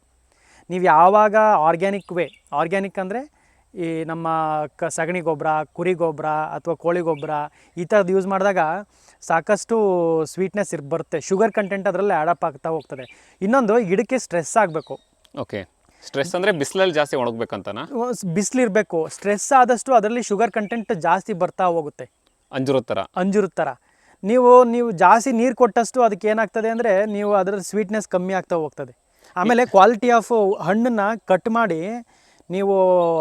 ನೀವು ಯಾವಾಗ ಆರ್ಗ್ಯಾನಿಕ್ ವೇ ಆರ್ಗ್ಯಾನಿಕ್ ಅಂದರೆ ಈ ನಮ್ಮ ಕ ಸಗಣಿ ಗೊಬ್ಬರ ಕುರಿ ಗೊಬ್ಬರ ಅಥವಾ ಕೋಳಿ ಗೊಬ್ಬರ ಈ ಥರದ್ದು ಯೂಸ್ ಮಾಡಿದಾಗ ಸಾಕಷ್ಟು ಸ್ವೀಟ್ನೆಸ್ ಇರ್ ಬರುತ್ತೆ. ಶುಗರ್ ಕಂಟೆಂಟ್ ಅದರಲ್ಲಿ ಆ್ಯಡಪ್ ಆಗ್ತಾ ಹೋಗ್ತದೆ. ಇನ್ನೊಂದು ಗಿಡಕ್ಕೆ ಸ್ಟ್ರೆಸ್ ಆಗಬೇಕು. ಓಕೆ ಸ್ಟ್ರೆಸ್ ಅಂದರೆ ಬಿಸಿಲಲ್ಲಿ ಜಾಸ್ತಿ ಒಣಗ್ಬೇಕಂತನಾ? ಬಿಸಿಲಿರಬೇಕು. ಸ್ಟ್ರೆಸ್ ಆದಷ್ಟು ಅದರಲ್ಲಿ ಶುಗರ್ ಕಂಟೆಂಟ್ ಜಾಸ್ತಿ ಬರ್ತಾ ಹೋಗುತ್ತೆ. ಅಂಜೂರದ ಥರ ಅಂಜೂರದ ಥರ ನೀವು ನೀವು ಜಾಸ್ತಿ ನೀರು ಕೊಟ್ಟಷ್ಟು ಅದಕ್ಕೆ ಏನಾಗ್ತದೆ ಅಂದರೆ ನೀವು ಅದರ ಸ್ವೀಟ್ನೆಸ್ ಕಮ್ಮಿ ಆಗ್ತಾ ಹೋಗ್ತದೆ. ಆಮೇಲೆ ಕ್ವಾಲಿಟಿ ಆಫ್ ಹಣ್ಣನ್ನ ಕಟ್ ಮಾಡಿ ನೀವು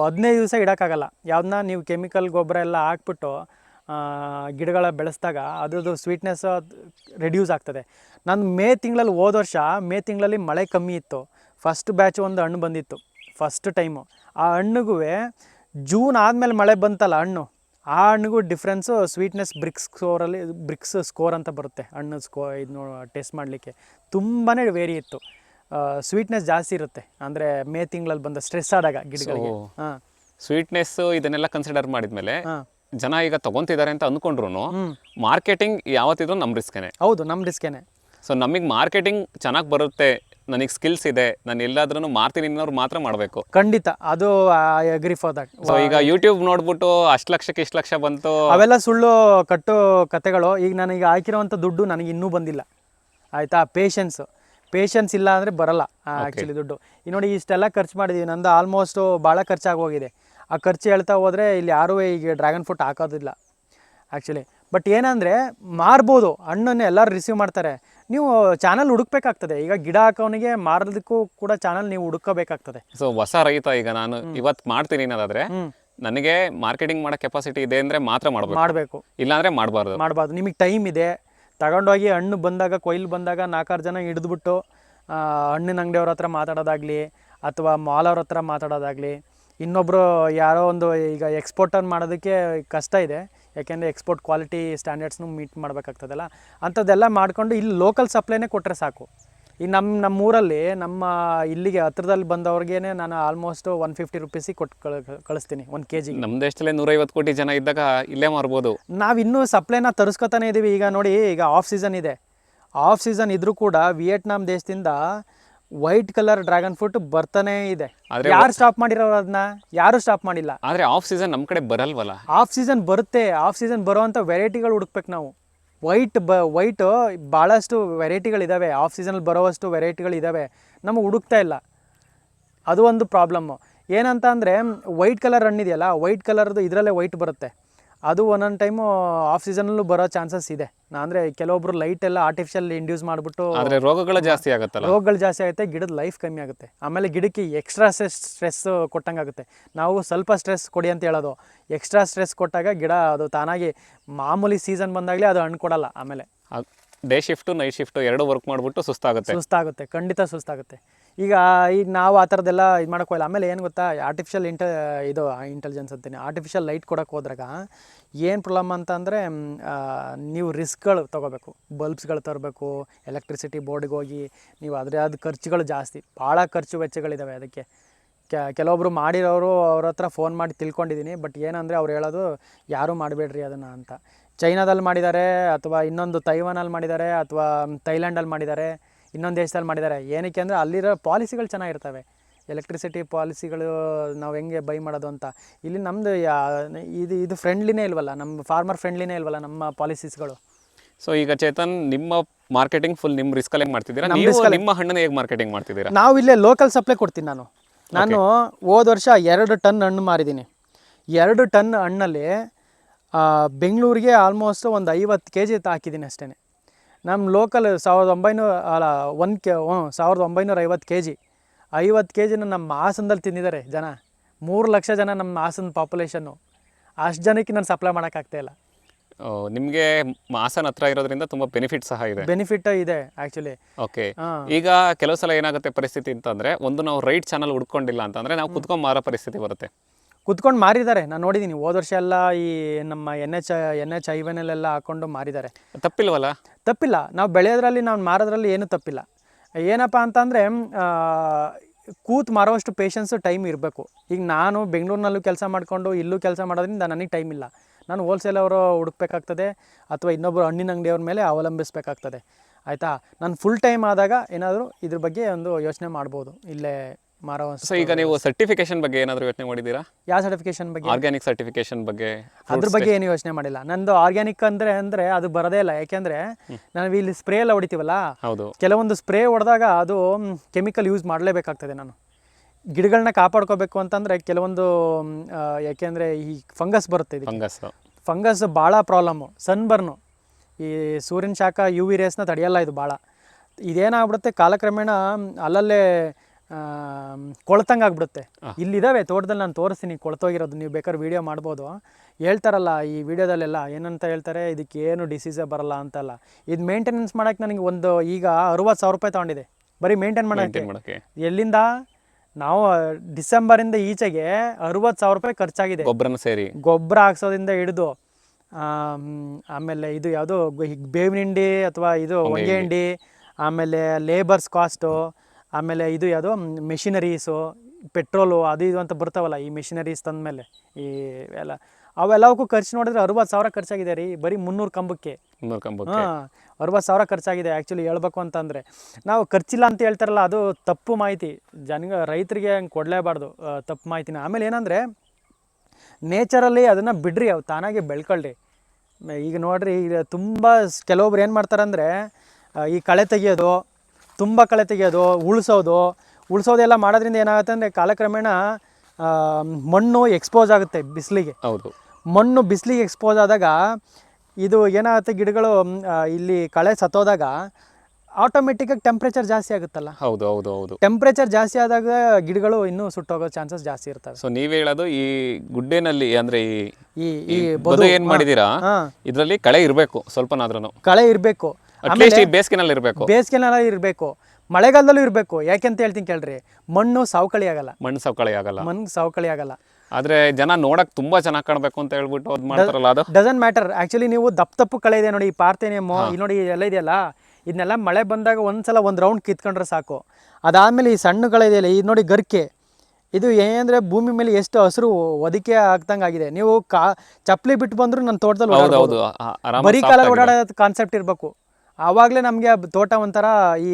ಹದಿನೈದು ದಿವಸ ಇಡೋಕ್ಕಾಗಲ್ಲ. ಯಾವ್ದನ್ನ ನೀವು ಕೆಮಿಕಲ್ ಗೊಬ್ಬರ ಎಲ್ಲ ಹಾಕ್ಬಿಟ್ಟು ಗಿಡಗಳ ಬೆಳೆಸಿದಾಗ ಅದ್ರದ್ದು ಸ್ವೀಟ್ನೆಸ್ ರೆಡ್ಯೂಸ್ ಆಗ್ತದೆ. ನಾನು ಮೇ ತಿಂಗಳಲ್ಲಿ ಹೋದ ವರ್ಷ, ಮೇ ತಿಂಗಳಲ್ಲಿ ಮಳೆ ಕಮ್ಮಿ ಇತ್ತು. ಫಸ್ಟ್ ಬ್ಯಾಚ್ ಒಂದು ಹಣ್ಣು ಬಂದಿತ್ತು. ಫಸ್ಟ್ ಟೈಮು ಆ ಹಣ್ಣಿಗೂ ಜೂನ್ ಆದಮೇಲೆ ಮಳೆ ಬಂತಲ್ಲ ಹಣ್ಣು. ಆ ಹಣ್ಣಿಗೂ ಡಿಫ್ರೆನ್ಸು ಸ್ವೀಟ್ನೆಸ್ ಬ್ರಿಕ್ಸ್ ಸ್ಕೋರಲ್ಲಿ ಬ್ರಿಕ್ಸ್ ಸ್ಕೋರ್ ಅಂತ ಬರುತ್ತೆ ಹಣ್ಣು ಸ್ಕೋ ಇದು ಟೆಸ್ಟ್ ಮಾಡಲಿಕ್ಕೆ. ತುಂಬಾ ವೇರಿ ಇತ್ತು. ಸ್ವೀಟ್ನೆಸ್ ಜಾಸ್ತಿ ಇರುತ್ತೆ. ಅಂದರೆ ಮೇ ತಿಂಗಳಲ್ಲಿ ಬಂದ ಸ್ಟ್ರೆಸ್ ಆದಾಗ ಗಿಡಗಳಿಗೆ. ಹಾಂ. ಸ್ವೀಟ್ನೆಸ್ ಇದನ್ನೆಲ್ಲ ಕನ್ಸಿಡರ್ ಮಾಡಿದ್ಮೇಲೆ ಜನ ಈಗ ತಗೊಂತಿದ್ದಾರೆ ಅಂತ ಅಂದ್ಕೊಂಡ್ರು ಮಾರ್ಕೆಟಿಂಗ್ ಯಾವತ್ತಿದ್ರು ನಮ್ಮ ರಿಸ್ಕೇನೆ ಹೌದು ನಮ್ಮ ರಿಸ್ಕೇನೆ ಸೊ ನಮಗೆ ಮಾರ್ಕೆಟಿಂಗ್ ಚೆನ್ನಾಗಿ ಬರುತ್ತೆ ನನಗೆ ಸ್ಕಿಲ್ಸ್ ಇದೆ ನಾನು ಎಲ್ಲಾದ್ರೂ ಮಾರ್ತೀನಿ ಅನ್ನೋರು ಮಾತ್ರ ಮಾಡಬೇಕು. ಖಂಡಿತ. ಅದು I agree for that so ಈಗ ಯೂಟ್ಯೂಬ್ ನೋಡ್ಬಿಟ್ಟು ಅಷ್ಟು ಲಕ್ಷಕ್ಕೆ ಇಷ್ಟು ಲಕ್ಷ ಬಂತು. ಅವೆಲ್ಲ ಸುಳ್ಳು ಕಟ್ಟು ಕತೆಗಳು. ಈಗ ನನಗೆ ಹಾಕಿರೋ ದುಡ್ಡು ನನಗೆ ಇನ್ನೂ ಬಂದಿಲ್ಲ. ಆಯ್ತಾ? ಪೇಷನ್ಸು ಪೇಷನ್ಸ್ ಇಲ್ಲ ಅಂದರೆ ಬರಲ್ಲ ಆ್ಯಕ್ಚುಲಿ ದುಡ್ಡು. ಈ ನೋಡಿ ಇಷ್ಟೆಲ್ಲ ಖರ್ಚು ಮಾಡಿದ್ದೀವಿ ನಂದು ಆಲ್ಮೋಸ್ಟು ಭಾಳ ಖರ್ಚಾಗಿ ಹೋಗಿದೆ. ಆ ಖರ್ಚು ಹೇಳ್ತಾ ಹೋದರೆ ಇಲ್ಲಿ ಯಾರೂ ಈಗ ಡ್ರ್ಯಾಗನ್ ಫ್ರೂಟ್ ಹಾಕೋದಿಲ್ಲ ಆ್ಯಕ್ಚುಲಿ ಬಟ್ ಏನಂದರೆ ಮಾರ್ಬೋದು. ಹಣ್ಣನ್ನು ಎಲ್ಲರೂ ರಿಸೀವ್ ಮಾಡ್ತಾರೆ. ನೀವು ಚಾನಲ್ ಹುಡುಕ್ಬೇಕಾಗ್ತದೆ. ಈಗ ಗಿಡ ಹಾಕೋನಿಗೆ ಮಾರೋದಕ್ಕೂ ಕೂಡ ಚಾನಲ್ ನೀವು ಹುಡುಕಬೇಕಾಗ್ತದೆ ಸೊ ಹೊಸ ರೈತ ಈಗ ನಾನು ಇವತ್ತು ಮಾಡ್ತೀನಿ ಅನ್ನೋದಾದ್ರೆ ನನಗೆ ಮಾರ್ಕೆಟಿಂಗ್ ಮಾಡೋ ಕೆಪಾಸಿಟಿ ಇದೆ ಅಂದ್ರೆ ಮಾತ್ರ ಮಾಡಬೇಕು. ಮಾಡಬೇಕು. ಇಲ್ಲಾಂದ್ರೆ ಮಾಡಬಾರ್ದು. ಮಾಡಬಾರ್ದು. ನಿಮಗೆ ಟೈಮ್ ಇದೆ. ತಗೊಂಡೋಗಿ ಹಣ್ಣು ಬಂದಾಗ, ಕೊಯ್ಲು ಬಂದಾಗ ನಾಲ್ಕಾರು ಜನ ಹಿಡಿದ್ಬಿಟ್ಟು ಹಣ್ಣಿನ ಅಂಗಡಿಯವ್ರ ಹತ್ರ ಮಾತಾಡೋದಾಗಲಿ ಅಥವಾ ಮಾಲ್ ಅವ್ರ ಹತ್ರ ಮಾತಾಡೋದಾಗಲಿ ಇನ್ನೊಬ್ಬರು ಯಾರೋ ಒಂದು ಈಗ ಎಕ್ಸ್ಪೋರ್ಟರ್ ಮಾಡೋದಕ್ಕೆ ಕಷ್ಟ ಇದೆ. ಯಾಕೆಂದರೆ ಎಕ್ಸ್ಪೋರ್ಟ್ ಕ್ವಾಲಿಟಿ ಸ್ಟ್ಯಾಂಡರ್ಡ್ಸ್ನು ಮೀಟ್ ಮಾಡಬೇಕಾಗ್ತದಲ್ಲ. ಅಂಥದ್ದೆಲ್ಲ ಮಾಡಿಕೊಂಡು ಇಲ್ಲಿ ಲೋಕಲ್ ಸಪ್ಲೈನೇ ಕೊಟ್ಟರೆ ಸಾಕು. ಈ ನಮ್ಮ ನಮ್ಮ ಊರಲ್ಲಿ ನಮ್ಮ ಇಲ್ಲಿಗೆ ಹತ್ರದಲ್ಲಿ ಬಂದವ್ರಿಗೆ ನಾನು ಆಲ್ಮೋಸ್ಟ್ ಒನ್ ಫಿಫ್ಟಿ ರುಪೀಸಿಗೆ ಕೊಟ್ಟು ಕಳ್ ಕಳಿಸ್ತೀನಿ ಒಂದು ಕೆ ಜಿ ನಮ್ಮ ದೇಶದಲ್ಲೇ ನೂರೈವತ್ತು ಕೋಟಿ ಜನ ಇದ್ದಾಗ ಇಲ್ಲೇ ಮಾರ್ಬೋದು. ನಾವು ಇನ್ನೂ ಸಪ್ಲೈನ ತರಿಸ್ಕೊತಾನೆ ಇದ್ದೀವಿ ಈಗ ನೋಡಿ ಈಗ ಆಫ್ ಸೀಸನ್ ಇದೆ. ಆಫ್ ಸೀಸನ್ ಇದ್ರೂ ಕೂಡ ವಿಯೆಟ್ನಾಂ ದೇಶದಿಂದ ವೈಟ್ ಕಲರ್ ಡ್ರ್ಯಾಗನ್ ಫ್ರೂಟ್ ಬರ್ತಾನೆ ಇದೆ. ಯಾರು ಸ್ಟಾಪ್ ಮಾಡಿರೋರು ಅದನ್ನ ಯಾರು ಸ್ಟಾಪ್ ಮಾಡಿಲ್ಲ? ಆದ್ರೆ ಆಫ್ ಸೀಸನ್ ನಮ್ಮ ಕಡೆ ಬರಲ್ವಲ್ಲ? ಆಫ್ ಸೀಸನ್ ಬರುತ್ತೆ. ಆಫ್ ಸೀಸನ್ ಬರುವಂತ ವೆರೈಟಿಗಳು ಹುಡುಕ್ಬೇಕು ನಾವು. ವೈಟ್ ಬ ವೈಟು ಭಾಳಷ್ಟು ವೆರೈಟಿಗಳಿದ್ದಾವೆ ಆಫ್ ಸೀಸನಲ್ಲಿ ಬರೋವಷ್ಟು ವೆರೈಟಿಗಳಿದ್ದಾವೆ ನಮಗೆ ಹುಡುಕ್ತಾ ಇಲ್ಲ. ಅದು ಒಂದು ಪ್ರಾಬ್ಲಮ್ಮು ಏನಂತ ಅಂದರೆ ವೈಟ್ ಕಲರ್ ಹಣ್ಣಿದೆಯಲ್ಲ ವೈಟ್ ಕಲರ್ದು ಇದರಲ್ಲೇ ವೈಟ್ ಬರುತ್ತೆ. ಅದು ಒಂದೊಂದು ಟೈಮು ಆಫ್ ಸೀಸನಲ್ಲೂ ಬರೋ ಚಾನ್ಸಸ್ ಇದೆ. ಅಂದರೆ ಕೆಲವೊಬ್ರು ಲೈಟ್ ಎಲ್ಲ ಆರ್ಟಿಫಿಷಿಯಲ್ ಇಂಡ್ಯೂಸ್ ಮಾಡಿಬಿಟ್ಟು ಆದರೆ ರೋಗಗಳು ಜಾಸ್ತಿ ಆಗುತ್ತೆ ರೋಗಗಳು ಜಾಸ್ತಿ ಆಗುತ್ತೆ ಗಿಡದ ಲೈಫ್ ಕಮ್ಮಿ ಆಗುತ್ತೆ. ಆಮೇಲೆ ಗಿಡಕ್ಕೆ ಎಕ್ಸ್ಟ್ರಾ ಸ್ಟ್ರೆಸ್ ಸ್ಟ್ರೆಸ್ ಕೊಟ್ಟಂಗಾಗುತ್ತೆ ನಾವು ಸ್ವಲ್ಪ ಸ್ಟ್ರೆಸ್ ಕೊಡಿ ಅಂತ ಹೇಳೋದು. ಎಕ್ಸ್ಟ್ರಾ ಸ್ಟ್ರೆಸ್ ಕೊಟ್ಟಾಗ ಗಿಡ ಅದು ತಾನಾಗಿ ಮಾಮೂಲಿ ಸೀಸನ್ ಬಂದಾಗಲೇ ಅದು ಹಣ್ಣು ಕೊಡಲ್ಲ ಆಮೇಲೆ. ಡೇ ಶಿಫ್ಟು ನೈಟ್ ಶಿಫ್ಟು ಎರಡು ವರ್ಕ್ ಮಾಡಿಬಿಟ್ಟು ಸುಸ್ತಾಗುತ್ತೆ. ಸುಸ್ತಾಗುತ್ತೆ ಖಂಡಿತ ಸುಸ್ತಾಗುತ್ತೆ. ಈಗ ಈಗ ನಾವು ಆ ಥರದ್ದೆಲ್ಲ ಇದು ಮಾಡೋಕ್ಕೋಲ್ಲ ಆಮೇಲೆ ಏನು ಗೊತ್ತಾ ಆರ್ಟಿಫಿಷಿಯಲ್ ಇಂಟ ಇದು ಇಂಟೆಲಿಜೆನ್ಸ್ ಅಂತೀನಿ. ಆರ್ಟಿಫಿಷಿಯಲ್ ಲೈಟ್ ಕೊಡೋಕೆ ಹೋದ್ರಾಗ ಏನು ಪ್ರಾಬ್ಲಮ್ ಅಂತ ಅಂದರೆ ನೀವು ರಿಸ್ಕ್ಗಳು ತೊಗೋಬೇಕು. ಬಲ್ಬ್ಸ್ಗಳು ತರಬೇಕು ಎಲೆಕ್ಟ್ರಿಸಿಟಿ ಬೋರ್ಡ್ಗೆ ಹೋಗಿ ನೀವು ಅದ್ರದ್ದು ಖರ್ಚುಗಳು ಜಾಸ್ತಿ. ಭಾಳ ಖರ್ಚು ವೆಚ್ಚಗಳಿದ್ದಾವೆ ಅದಕ್ಕೆ. ಕೆಲವೊಬ್ಬರು ಮಾಡಿರೋರು ಅವ್ರ ಹತ್ರ ಫೋನ್ ಮಾಡಿ ತಿಳ್ಕೊಂಡಿದ್ದೀನಿ ಬಟ್ ಏನಂದರೆ ಅವ್ರು ಹೇಳೋದು, ಯಾರೂ ಮಾಡಬೇಡ್ರಿ ಅದನ್ನು ಅಂತ. ಚೈನಾದಲ್ಲಿ ಮಾಡಿದ್ದಾರೆ ಅಥವಾ ಇನ್ನೊಂದು ತೈವಾನಲ್ಲಿ ಮಾಡಿದ್ದಾರೆ ಅಥವಾ ಥೈಲ್ಯಾಂಡಲ್ಲಿ ಮಾಡಿದ್ದಾರೆ ಇನ್ನೊಂದು ದೇಶದಲ್ಲಿ ಮಾಡಿದ್ದಾರೆ. ಏನಕ್ಕೆ ಅಂದರೆ ಅಲ್ಲಿರೋ ಪಾಲಿಸಿಗಳು ಚೆನ್ನಾಗಿರ್ತವೆ. ಎಲೆಕ್ಟ್ರಿಸಿಟಿ ಪಾಲಿಸಿಗಳು ನಾವು ಹೆಂಗೆ ಬೈ ಮಾಡೋದು ಅಂತ. ಇಲ್ಲಿ ನಮ್ಮದು ಇದು ಇದು ಫ್ರೆಂಡ್ಲಿನೇ ಇಲ್ವಲ್ಲ ನಮ್ಮ ಫಾರ್ಮರ್ ಫ್ರೆಂಡ್ಲಿನೇ ಇಲ್ವಲ್ಲ ನಮ್ಮ ಪಾಲಿಸೀಸ್ಗಳು. ಸೊ ಈಗ ಚೇತನ್ ನಿಮ್ಮ ಮಾರ್ಕೆಟಿಂಗ್ ಫುಲ್ ನಿಮ್ಮ ರಿಸ್ಕಲ್ಲೇ ಮಾಡ್ತಿದ್ದೀರಾ? ನೀವು ನಿಮ್ಮ ಹಣ್ಣನ್ನ ಹೇಗೆ ಮಾರ್ಕೆಟಿಂಗ್ ಮಾಡ್ತಿದ್ದೀರಾ? ನಾವು ಇಲ್ಲೇ ಲೋಕಲ್ ಸಪ್ಲೈ ಕೊಡ್ತೀನಿ ನಾನು. ನಾನು ಹೋದ ವರ್ಷ ಎರಡು ಟನ್ ಹಣ್ಣು ಮಾರಿದ್ದೀನಿ. ಎರಡು ಟನ್ ಹಣ್ಣಲ್ಲಿ ಬೆಂಗಳೂರಿಗೆ ಆಲ್ಮೋಸ್ಟ್ ಒಂದು ಐವತ್ತು ಕೆ ಜಿ ಹಾಕಿದ್ದೀನಿ ಅಷ್ಟೇ ನಮ್ಮ ಲೋಕಲ್ ಸಾವಿರದ ಒಂಬೈನೂರ ಅಲ್ಲ ಒಂದು ಕೆ ಸಾವಿರದ ಒಂಬೈನೂರ ಐವತ್ತು ಕೆ ಜಿ ಐವತ್ತು ಕೆ ಜಿನ ನಮ್ಮ ಹಾಸನದಲ್ಲಿ ತಿಂದಿದ್ದಾರೆ ಜನ. ಮೂರು ಲಕ್ಷ ಜನ ನಮ್ಮ ಹಾಸನ ಪಾಪ್ಯುಲೇಷನ್ನು ಅಷ್ಟು ಜನಕ್ಕೆ ನಾನು ಸಪ್ಲೈ ಮಾಡೋಕ್ಕಾಗ್ತಾಯಿಲ್ಲ ನಿಮಗೆ ಹಾಸನ ಹತ್ರ ಇರೋದ್ರಿಂದ ತುಂಬಾ ಬೆನಿಫಿಟ್ ಸಹ ಇದೆ. ಬೆನಿಫಿಟ್ ಇದೆ ಆ್ಯಕ್ಚುಲಿ ಓಕೆ ಈಗ ಕೆಲವು ಸಲ ಏನಾಗುತ್ತೆ ಪರಿಸ್ಥಿತಿ ಅಂತಂದ್ರೆ ಒಂದು ನಾವು ರೈಟ್ ಚಾನಲ್ ಹುಡ್ಕೊಂಡಿಲ್ಲ ಅಂತಂದ್ರೆ ನಾವು ಕುತ್ಕೊಂಡ್ ಮಾರೋ ಪರಿಸ್ಥಿತಿ ಬರುತ್ತೆ. ಕುತ್ಕೊಂಡು ಮಾರಿದ್ದಾರೆ. ನಾನು ನೋಡಿದ್ದೀನಿ ಹೋದ ವರ್ಷ ಎಲ್ಲ ಈ ನಮ್ಮ ಎನ್ ಎಚ್ ಎನ್ ಎಚ್ ಐವನಲ್ಲೆಲ್ಲ ಹಾಕೊಂಡು ಮಾರಿದ್ದಾರೆ. ತಪ್ಪಿಲ್ವಲ್ಲ? ತಪ್ಪಿಲ್ಲ. ನಾವು ಬೆಳೆಯೋದ್ರಲ್ಲಿ ನಾವು ಮಾರೋದ್ರಲ್ಲಿ ಏನೂ ತಪ್ಪಿಲ್ಲ. ಏನಪ್ಪ ಅಂತಂದರೆ ಕೂತ್ ಮಾರುವಷ್ಟು ಪೇಷನ್ಸು ಟೈಮ್ ಇರಬೇಕು. ಈಗ ನಾನು ಬೆಂಗಳೂರಿನಲ್ಲೂ ಕೆಲಸ ಮಾಡಿಕೊಂಡು ಇಲ್ಲೂ ಕೆಲಸ ಮಾಡೋದ್ರಿಂದ ನನಗೆ ಟೈಮ್ ಇಲ್ಲ. ನಾನು ಹೋಲ್ಸೇಲ್ ಅವರು ಹುಡುಕ್ಬೇಕಾಗ್ತದೆ ಅಥವಾ ಇನ್ನೊಬ್ಬರು ಹಣ್ಣಿನ ಅಂಗಡಿಯವ್ರ ಮೇಲೆ ಅವಲಂಬಿಸಬೇಕಾಗ್ತದೆ. ಆಯಿತಾ? ನಾನು ಫುಲ್ ಟೈಮ್ ಆದಾಗ ಏನಾದರೂ ಇದ್ರ ಬಗ್ಗೆ ಒಂದು ಯೋಚನೆ ಮಾಡ್ಬೋದು. ಇಲ್ಲೇ ಮಾರೋ ಸೊ ಈಗ ನೀವು ಸರ್ಟಿಫಿಕೇಶನ್ ಬಗ್ಗೆ ಏನಾದರೂ ಯೋಚನೆ ಮಾಡಿದ್ದೀರಾ? ಯಾವ ಸರ್ಟಿಫಿಕೇಶನ್ ಬಗ್ಗೆ? ಆರ್ಗ್ಯಾನಿಕ್ ಸರ್ಟಿಫಿಕೇಶನ್ ಬಗ್ಗೆ ಅದ್ರ ಬಗ್ಗೆ ಏನು ಯೋಚನೆ ಮಾಡಿಲ್ಲ. ನಂದು ಆರ್ಗ್ಯಾನಿಕ್ ಅಂದ್ರೆ ಅಂದ್ರೆ ಅದು ಬರದೇ ಇಲ್ಲ. ಯಾಕೆಂದ್ರೆ ನಾವು ಇಲ್ಲಿ ಸ್ಪ್ರೇ ಎಲ್ಲ ಹೊಡಿತೀವಲ್ಲ? ಹೌದು. ಕೆಲವೊಂದು ಸ್ಪ್ರೇ ಹೊಡೆದಾಗ ಅದು ಕೆಮಿಕಲ್ ಯೂಸ್ ಮಾಡಲೇಬೇಕಾಗ್ತದೆ ನಾನು. ಗಿಡಗಳನ್ನ ಕಾಪಾಡ್ಕೋಬೇಕು ಅಂತಂದ್ರೆ ಕೆಲವೊಂದು ಯಾಕೆಂದ್ರೆ ಈ ಫಂಗಸ್ ಬರುತ್ತೆ ಇದಕ್ಕೆ. ಫಂಗಸ್ ಫಂಗಸ್ ಭಾಳ ಪ್ರಾಬ್ಲಮ್ಮು ಸನ್ಬರ್ನು ಈ ಸೂರ್ಯನ ಶಾಖ ಯು ವಿ ರೇಸ್ನ ತಡೆಯಲ್ಲ ಇದು ಭಾಳ ಇದೇನಾಗ್ಬಿಡುತ್ತೆ? ಕಾಲಕ್ರಮೇಣ ಅಲ್ಲಲ್ಲೇ ಕೊಳ್ತಂಗೆ ಆಗ್ಬಿಡುತ್ತೆ. ಇಲ್ಲಿದ್ದಾವೆ ತೋಟದಲ್ಲಿ ನಾನು ತೋರಿಸ್ತೀನಿ ಕೊಳ್ತೋಗಿರೋದು ನೀವು ಬೇಕಾದ್ರೆ ವೀಡಿಯೋ ಮಾಡ್ಬೋದು. ಹೇಳ್ತಾರಲ್ಲ ಈ ವಿಡಿಯೋದಲ್ಲೆಲ್ಲ ಏನಂತ ಹೇಳ್ತಾರೆ ಇದಕ್ಕೆ ಏನು ಡಿಸೀಸೇ ಬರಲ್ಲ ಅಂತಲ್ಲ. ಇದು ಮೇಂಟೆನೆನ್ಸ್ ಮಾಡೋಕ್ಕೆ ನನಗೆ ಒಂದು ಈಗ ಅರುವತ್ತು ಸಾವಿರ ರೂಪಾಯಿ ತೊಗೊಂಡಿದೆ. ಬರೀ ಮೇಂಟೈನ್ ಮಾಡೋಕ್ಕೆ. ಎಲ್ಲಿಂದ? ನಾವು ಡಿಸೆಂಬರಿಂದ ಈಚೆಗೆ ಅರುವತ್ತು ಸಾವಿರ ರೂಪಾಯಿ ಖರ್ಚಾಗಿದೆ. ಗೊಬ್ಬರನ ಸೇರಿ. ಗೊಬ್ಬರ ಹಾಕ್ಸೋದ್ರಿಂದ ಹಿಡಿದು ಆಮೇಲೆ ಇದು ಯಾವುದು ಬೇವಿನ ಹಿಂಡಿ ಅಥವಾ ಇದು ಹೊಂಗೆ ಹಿಂಡಿ. ಆಮೇಲೆ ಲೇಬರ್ಸ್ ಕಾಸ್ಟು ಆಮೇಲೆ ಇದು ಯಾವುದೋ ಮೆಷಿನರೀಸು ಪೆಟ್ರೋಲು ಅದು ಇದು ಅಂತ ಬರ್ತಾವಲ್ಲ ಈ ಮೆಷಿನರೀಸ್ ತಂದಮೇಲೆ ಈ ಎಲ್ಲ. ಅವೆಲ್ಲವಕ್ಕೂ ಖರ್ಚು ನೋಡಿದ್ರೆ ಅರವತ್ತು ಸಾವಿರ ಖರ್ಚಾಗಿದೆ ರೀ ಬರೀ ಮುನ್ನೂರು ಕಂಬಕ್ಕೆ. ಮುನ್ನೂರು ಕಂಬಕ್ಕೆ. ಹಾಂ ಅರವತ್ತು ಸಾವಿರ ಖರ್ಚಾಗಿದೆ ಆ್ಯಕ್ಚುಲಿ ಹೇಳ್ಬೇಕು ಅಂತಂದರೆ. ನಾವು ಖರ್ಚಿಲ್ಲ ಅಂತ ಹೇಳ್ತಾರಲ್ಲ ಅದು ತಪ್ಪು ಮಾಹಿತಿ. ಜನ ರೈತರಿಗೆ ಹಂಗೆ ಕೊಡಲೇಬಾರ್ದು ತಪ್ಪು ಮಾಹಿತಿನ. ಆಮೇಲೆ ಏನಂದರೆ ನೇಚರಲ್ಲಿ ಅದನ್ನು ಬಿಡ್ರಿ ಅವು ತಾನಾಗೆ ಬೆಳ್ಕೊಳ್ಳಿ ಈಗ ನೋಡ್ರಿ ಈಗ ತುಂಬ ಕೆಲವೊಬ್ರು ಏನು ಮಾಡ್ತಾರಂದರೆ ಈ ಕಳೆ ತೆಗಿಯೋದು ತುಂಬ ಕಳೆ ತೆಗೆಯೋದು ಉಳಿಸೋದು. ಉಳಿಸೋದೆಲ್ಲ ಮಾಡೋದ್ರಿಂದ ಏನಾಗುತ್ತೆ ಅಂದರೆ ಕಾಲಕ್ರಮೇಣ ಮಣ್ಣು ಎಕ್ಸ್ಪೋಸ್ ಆಗುತ್ತೆ ಬಿಸಿಲಿಗೆ. ಹೌದು. ಮಣ್ಣು ಬಿಸಿಲಿಗೆ ಎಕ್ಸ್ಪೋಸ್ ಆದಾಗ ಇದು ಏನಾಗುತ್ತೆ ಗಿಡಗಳು ಇಲ್ಲಿ ಕಳೆ ಸತ್ತೋದಾಗ ಆಟೋಮೆಟಿಕ್ಕಾಗಿ ಟೆಂಪ್ರೇಚರ್ ಜಾಸ್ತಿ ಆಗುತ್ತಲ್ಲ? ಹೌದು ಹೌದು ಹೌದು. ಟೆಂಪ್ರೇಚರ್ ಜಾಸ್ತಿ ಆದಾಗ ಗಿಡಗಳು ಇನ್ನೂ ಸುಟ್ಟೋಗೋ ಚಾನ್ಸಸ್ ಜಾಸ್ತಿ ಇರ್ತವೆ. ಸೊ ನೀವ್ ಹೇಳೋದು ಈ ಗುಡ್ಡೆನಲ್ಲಿ ಅಂದ್ರೆ ಈ ಈ ಬದು ಏನ್ ಮಾಡಿದೀರಾ ಇದ್ರಲ್ಲಿ ಕಳೆ ಇರಬೇಕು ಸ್ವಲ್ಪನಾದ್ರೂ ಕಳೆ ಇರಬೇಕು. ಅಟ್ಲೀಸ್ಟ್ ಈ ಬೇಸಿಗೆನಲ್ಲಿ ಇರಬೇಕು. ಬೇಸಿಗೆನೆಲ್ಲ ಇರಬೇಕು. ಮಳೆಗಾಲದಲ್ಲೂ ಇರಬೇಕು. ಯಾಕೆಂತ ಹೇಳ್ತೀನಿ ಕೇಳ್ರಿ ಮಣ್ಣು ಸವಕಳಿ ಆಗಲ್ಲ. ಮಣ್ಣು ಸವಕಳಿ ಆಗಲ್ಲ. ಮಣ್ಣು ಸವಕಳಿ ಆಗಲ್ಲ. ಆದ್ರೆ ಜನ ನೋಡಕ್ ತುಂಬಾ ಚೆನ್ನಾಗಿ ಕಾಣಬೇಕು ಅಂತ ಹೇಳ್ಬಿಟ್ಟು ಅದ್ ಮಾಡ್ತಾರಲ್ಲ ಅದು? ಡಸನ್ ಮ್ಯಾಟರ್ ಆಕ್ಚುಲಿ ನೀವು ದಪ್ಪ ತಪ್ಪು ಕಳೆ ಇದೆ ನೋಡಿ ಈ ಇಲ್ಲಿ ನೋಡಿ ಎಲ್ಲ ಇದೆಯಲ್ಲ ಇದನ್ನೆಲ್ಲ ಮಳೆ ಬಂದಾಗ ಒಂದ್ಸಲ ಒಂದು ರೌಂಡ್ ಕಿತ್ಕೊಂಡ್ರೆ ಸಾಕು. ಅದಾದ್ಮೇಲೆ ಈ ಸಣ್ಣ ಕಳೆ ಇದೆಯಲ್ಲ ಇದು ನೋಡಿ ಗರ್ಕೆ. ಇದು ಏನಂದ್ರೆ ಭೂಮಿ ಮೇಲೆ ಎಷ್ಟು ಹಸಿರು ಒದಿಕೆ ಆಗ್ತಂಗ ಆಗಿದೆ. ನೀವು ಕಾ ಚಪ್ಪಲಿ ಬಿಟ್ಟು ಬಂದ್ರು ನನ್ನ ತೋಟದಲ್ಲಿ ಬರೀ ಕಾಲಲ್ಲಿ ಓಡಾಡೋ ಕಾನ್ಸೆಪ್ಟ್ ಇರಬೇಕು. ಆವಾಗಲೇ ನಮಗೆ ತೋಟ ಒಂಥರ ಈ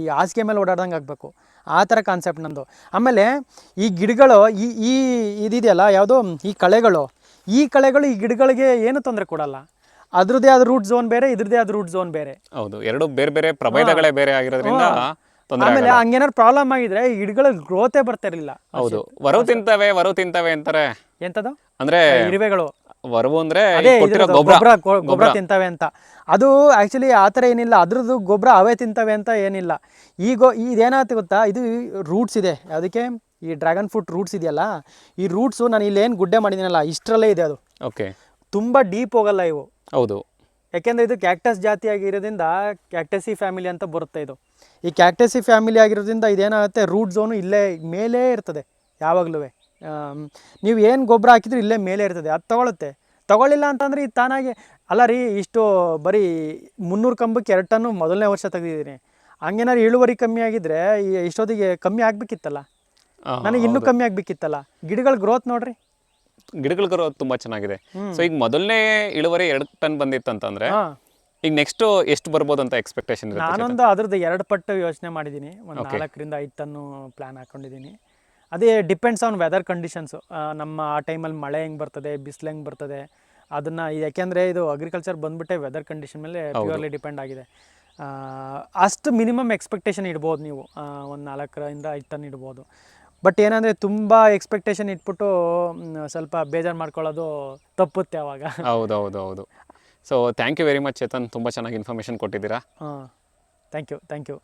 ಈ ಹಾಸಿಗೆ ಮೇಲೆ ಓಡಾಡ್ದಂಗೆ ಆಗಬೇಕು. ಆ ಥರ ಕಾನ್ಸೆಪ್ಟ್ ನಂದು ಆಮೇಲೆ ಈ ಗಿಡಗಳು ಈ ಈ ಇದಿದೆಯಲ್ಲ ಯಾವುದು ಈ ಕಳೆಗಳು ಈ ಕಳೆಗಳು ಈ ಗಿಡಗಳಿಗೆ ಏನು ತೊಂದರೆ ಕೊಡಲ್ಲ. ಅದ್ರದ್ದೇ ಆದ ರೂಟ್ ಝೋನ್ ಬೇರೆ ಇದ್ರದ್ದೇ ಆದ ರೂಟ್ ಝೋನ್ ಬೇರೆ. ಹೌದು ಎರಡು ಬೇರೆ ಬೇರೆ ಪ್ರಭೇದಗಳೇ ಬೇರೆ ಆಗಿರೋದ್ರಿಂದ ಆಮೇಲೆ ಹಂಗೇನಾದ್ರು ಪ್ರಾಬ್ಲಮ್ ಆಗಿದ್ರೆ ಈ ಗಿಡಗಳ ಗ್ರೋತೆ ಬರ್ತಾ ಇರಲಿಲ್ಲ. ಹೌದು. ವರವು ತಿಂತವೆ ವರವು ತಿಂತವೆ ಅಂತಾರೆ. ಎಂತದು? ಅಂದ್ರೆ ಇರುವೆಗಳು. ವರವು ಅಂದ್ರೆ ಅದೇ ಗೊಬ್ಬರ ಗೊಬ್ಬರ ತಿಂತವೆ ಅಂತ. ಅದು ಆಕ್ಚುಲಿ ಆ ಥರ ಏನಿಲ್ಲ. ಅದ್ರದ್ದು ಗೊಬ್ಬರ ಅವೇ ತಿಂತವೆ ಅಂತ ಏನಿಲ್ಲ. ಈಗ ಇದೇನಾಗುತ್ತೆ ಗೊತ್ತಾ? ಇದು ರೂಟ್ಸ್ ಇದೆ. ಅದಕ್ಕೆ ಈ ಡ್ರ್ಯಾಗನ್ ಫ್ರೂಟ್ ರೂಟ್ಸ್ ಇದೆಯಲ್ಲ ಈ ರೂಟ್ಸು ನಾನು ಇಲ್ಲೇನು ಗುಡ್ಡೆ ಮಾಡಿದ್ದೀನಲ್ಲ ಇಷ್ಟರಲ್ಲೇ ಇದೆ ಅದು. ಓಕೆ ತುಂಬ ಡೀಪ್ ಹೋಗಲ್ಲ ಇವು. ಹೌದು. ಯಾಕೆಂದರೆ ಇದು ಕ್ಯಾಕ್ಟಸ್ ಜಾತಿ ಆಗಿರೋದ್ರಿಂದ ಕ್ಯಾಕ್ಟಸಿ ಫ್ಯಾಮಿಲಿ ಅಂತ ಬರುತ್ತೆ ಇದು. ಈ ಕ್ಯಾಕ್ಟಸಿ ಫ್ಯಾಮಿಲಿ ಆಗಿರೋದ್ರಿಂದ ಇದೇನಾಗುತ್ತೆ ರೂಟ್ ಝೋನು ಇಲ್ಲೇ ಮೇಲೇ ಇರ್ತದೆ ಯಾವಾಗಲೂ ನೀವು ಏನು ಗೊಬ್ಬರ ಹಾಕಿದ್ರು ಇಲ್ಲೇ ಮೇಲೆ ಇರ್ತದೆ ಅದು ತಗೊಳುತ್ತೆ. ತಗೊಳ್ಳಿಲ್ಲ ಅಂತಂದರೆ ಈ ತಾನಾಗೆ ಅಲ್ಲ ರೀ ಇಷ್ಟು ಬರೀ ಮುನ್ನೂರು ಕಂಬಕ್ಕೆ ಎರಡು ಟನ್ನು ಮೊದಲನೇ ವರ್ಷ ತೆಗೆದಿದ್ದೀನಿ. ಹಂಗೇನಾದ್ರು ಇಳುವರಿ ಕಮ್ಮಿ ಆಗಿದ್ರೆ ಈ ಇಷ್ಟೊತ್ತಿಗೆ ಕಮ್ಮಿ ಆಗಬೇಕಿತ್ತಲ್ಲ? ನನಗೆ ಇನ್ನೂ ಕಮ್ಮಿ ಆಗಬೇಕಿತ್ತಲ್ಲ? ಗಿಡಗಳ ಗ್ರೋತ್ ನೋಡ್ರಿ. ಗಿಡಗಳ ಗ್ರೋತ್ ತುಂಬಾ ಚೆನ್ನಾಗಿದೆ. ಸೊ ಈಗ ಮೊದಲನೇ ಇಳುವರಿ ಎರಡು ಟನ್ ಬಂದಿತ್ತು ಅಂತಂದ್ರೆ ಈಗ ನೆಕ್ಸ್ಟ್ ಎಷ್ಟು ಬರ್ಬೋದು ಅಂತ ಎಕ್ಸ್ಪೆಕ್ಟೇಷನ್ ನಾನೊಂದು ಅದ್ರದ್ದು ಎರಡು ಪಟ್ಟು ಯೋಚನೆ ಮಾಡಿದ್ದೀನಿ. ಒಂದು ನಾಲ್ಕರಿಂದ ಐದು ಟನ್ನು ಪ್ಲಾನ್ ಹಾಕೊಂಡಿದ್ದೀನಿ. ಅದೇ ಡಿಪೆಂಡ್ಸ್ ಆನ್ ವೆದರ್ ಕಂಡೀಷನ್ಸು ನಮ್ಮ ಆ ಟೈಮಲ್ಲಿ ಮಳೆ ಹೆಂಗೆ ಬರ್ತದೆ ಬಿಸಿಲು ಹೆಂಗೆ ಬರ್ತದೆ ಅದನ್ನು ಯಾಕೆಂದರೆ ಇದು ಅಗ್ರಿಕಲ್ಚರ್ ಬಂದ್ಬಿಟ್ಟೆ ವೆದರ್ ಕಂಡೀಷನ್ ಮೇಲೆ ಪ್ಯೂರ್ಲಿ ಡಿಪೆಂಡ್ ಆಗಿದೆ. ಅಷ್ಟು ಮಿನಿಮಮ್ ಎಕ್ಸ್ಪೆಕ್ಟೇಷನ್ ಇಡ್ಬೋದು ನೀವು. ಒಂದು ನಾಲ್ಕರಿಂದ ಐದು ಟನ್ ಇಡ್ಬೋದು. ಬಟ್ ಏನಂದರೆ ತುಂಬ ಎಕ್ಸ್ಪೆಕ್ಟೇಷನ್ ಇಟ್ಬಿಟ್ಟು ಸ್ವಲ್ಪ ಬೇಜಾರು ಮಾಡ್ಕೊಳ್ಳೋದು ತಪ್ಪುತ್ತೆ ಅವಾಗ. ಹೌದು ಹೌದು ಹೌದು so thank you very much Chetan. ತುಂಬ ಚೆನ್ನಾಗಿ ಇನ್ಫಾರ್ಮೇಷನ್ ಕೊಟ್ಟಿದ್ದೀರಾ. ಹಾಂ ಥ್ಯಾಂಕ್ ಯು ಥ್ಯಾಂಕ್ ಯು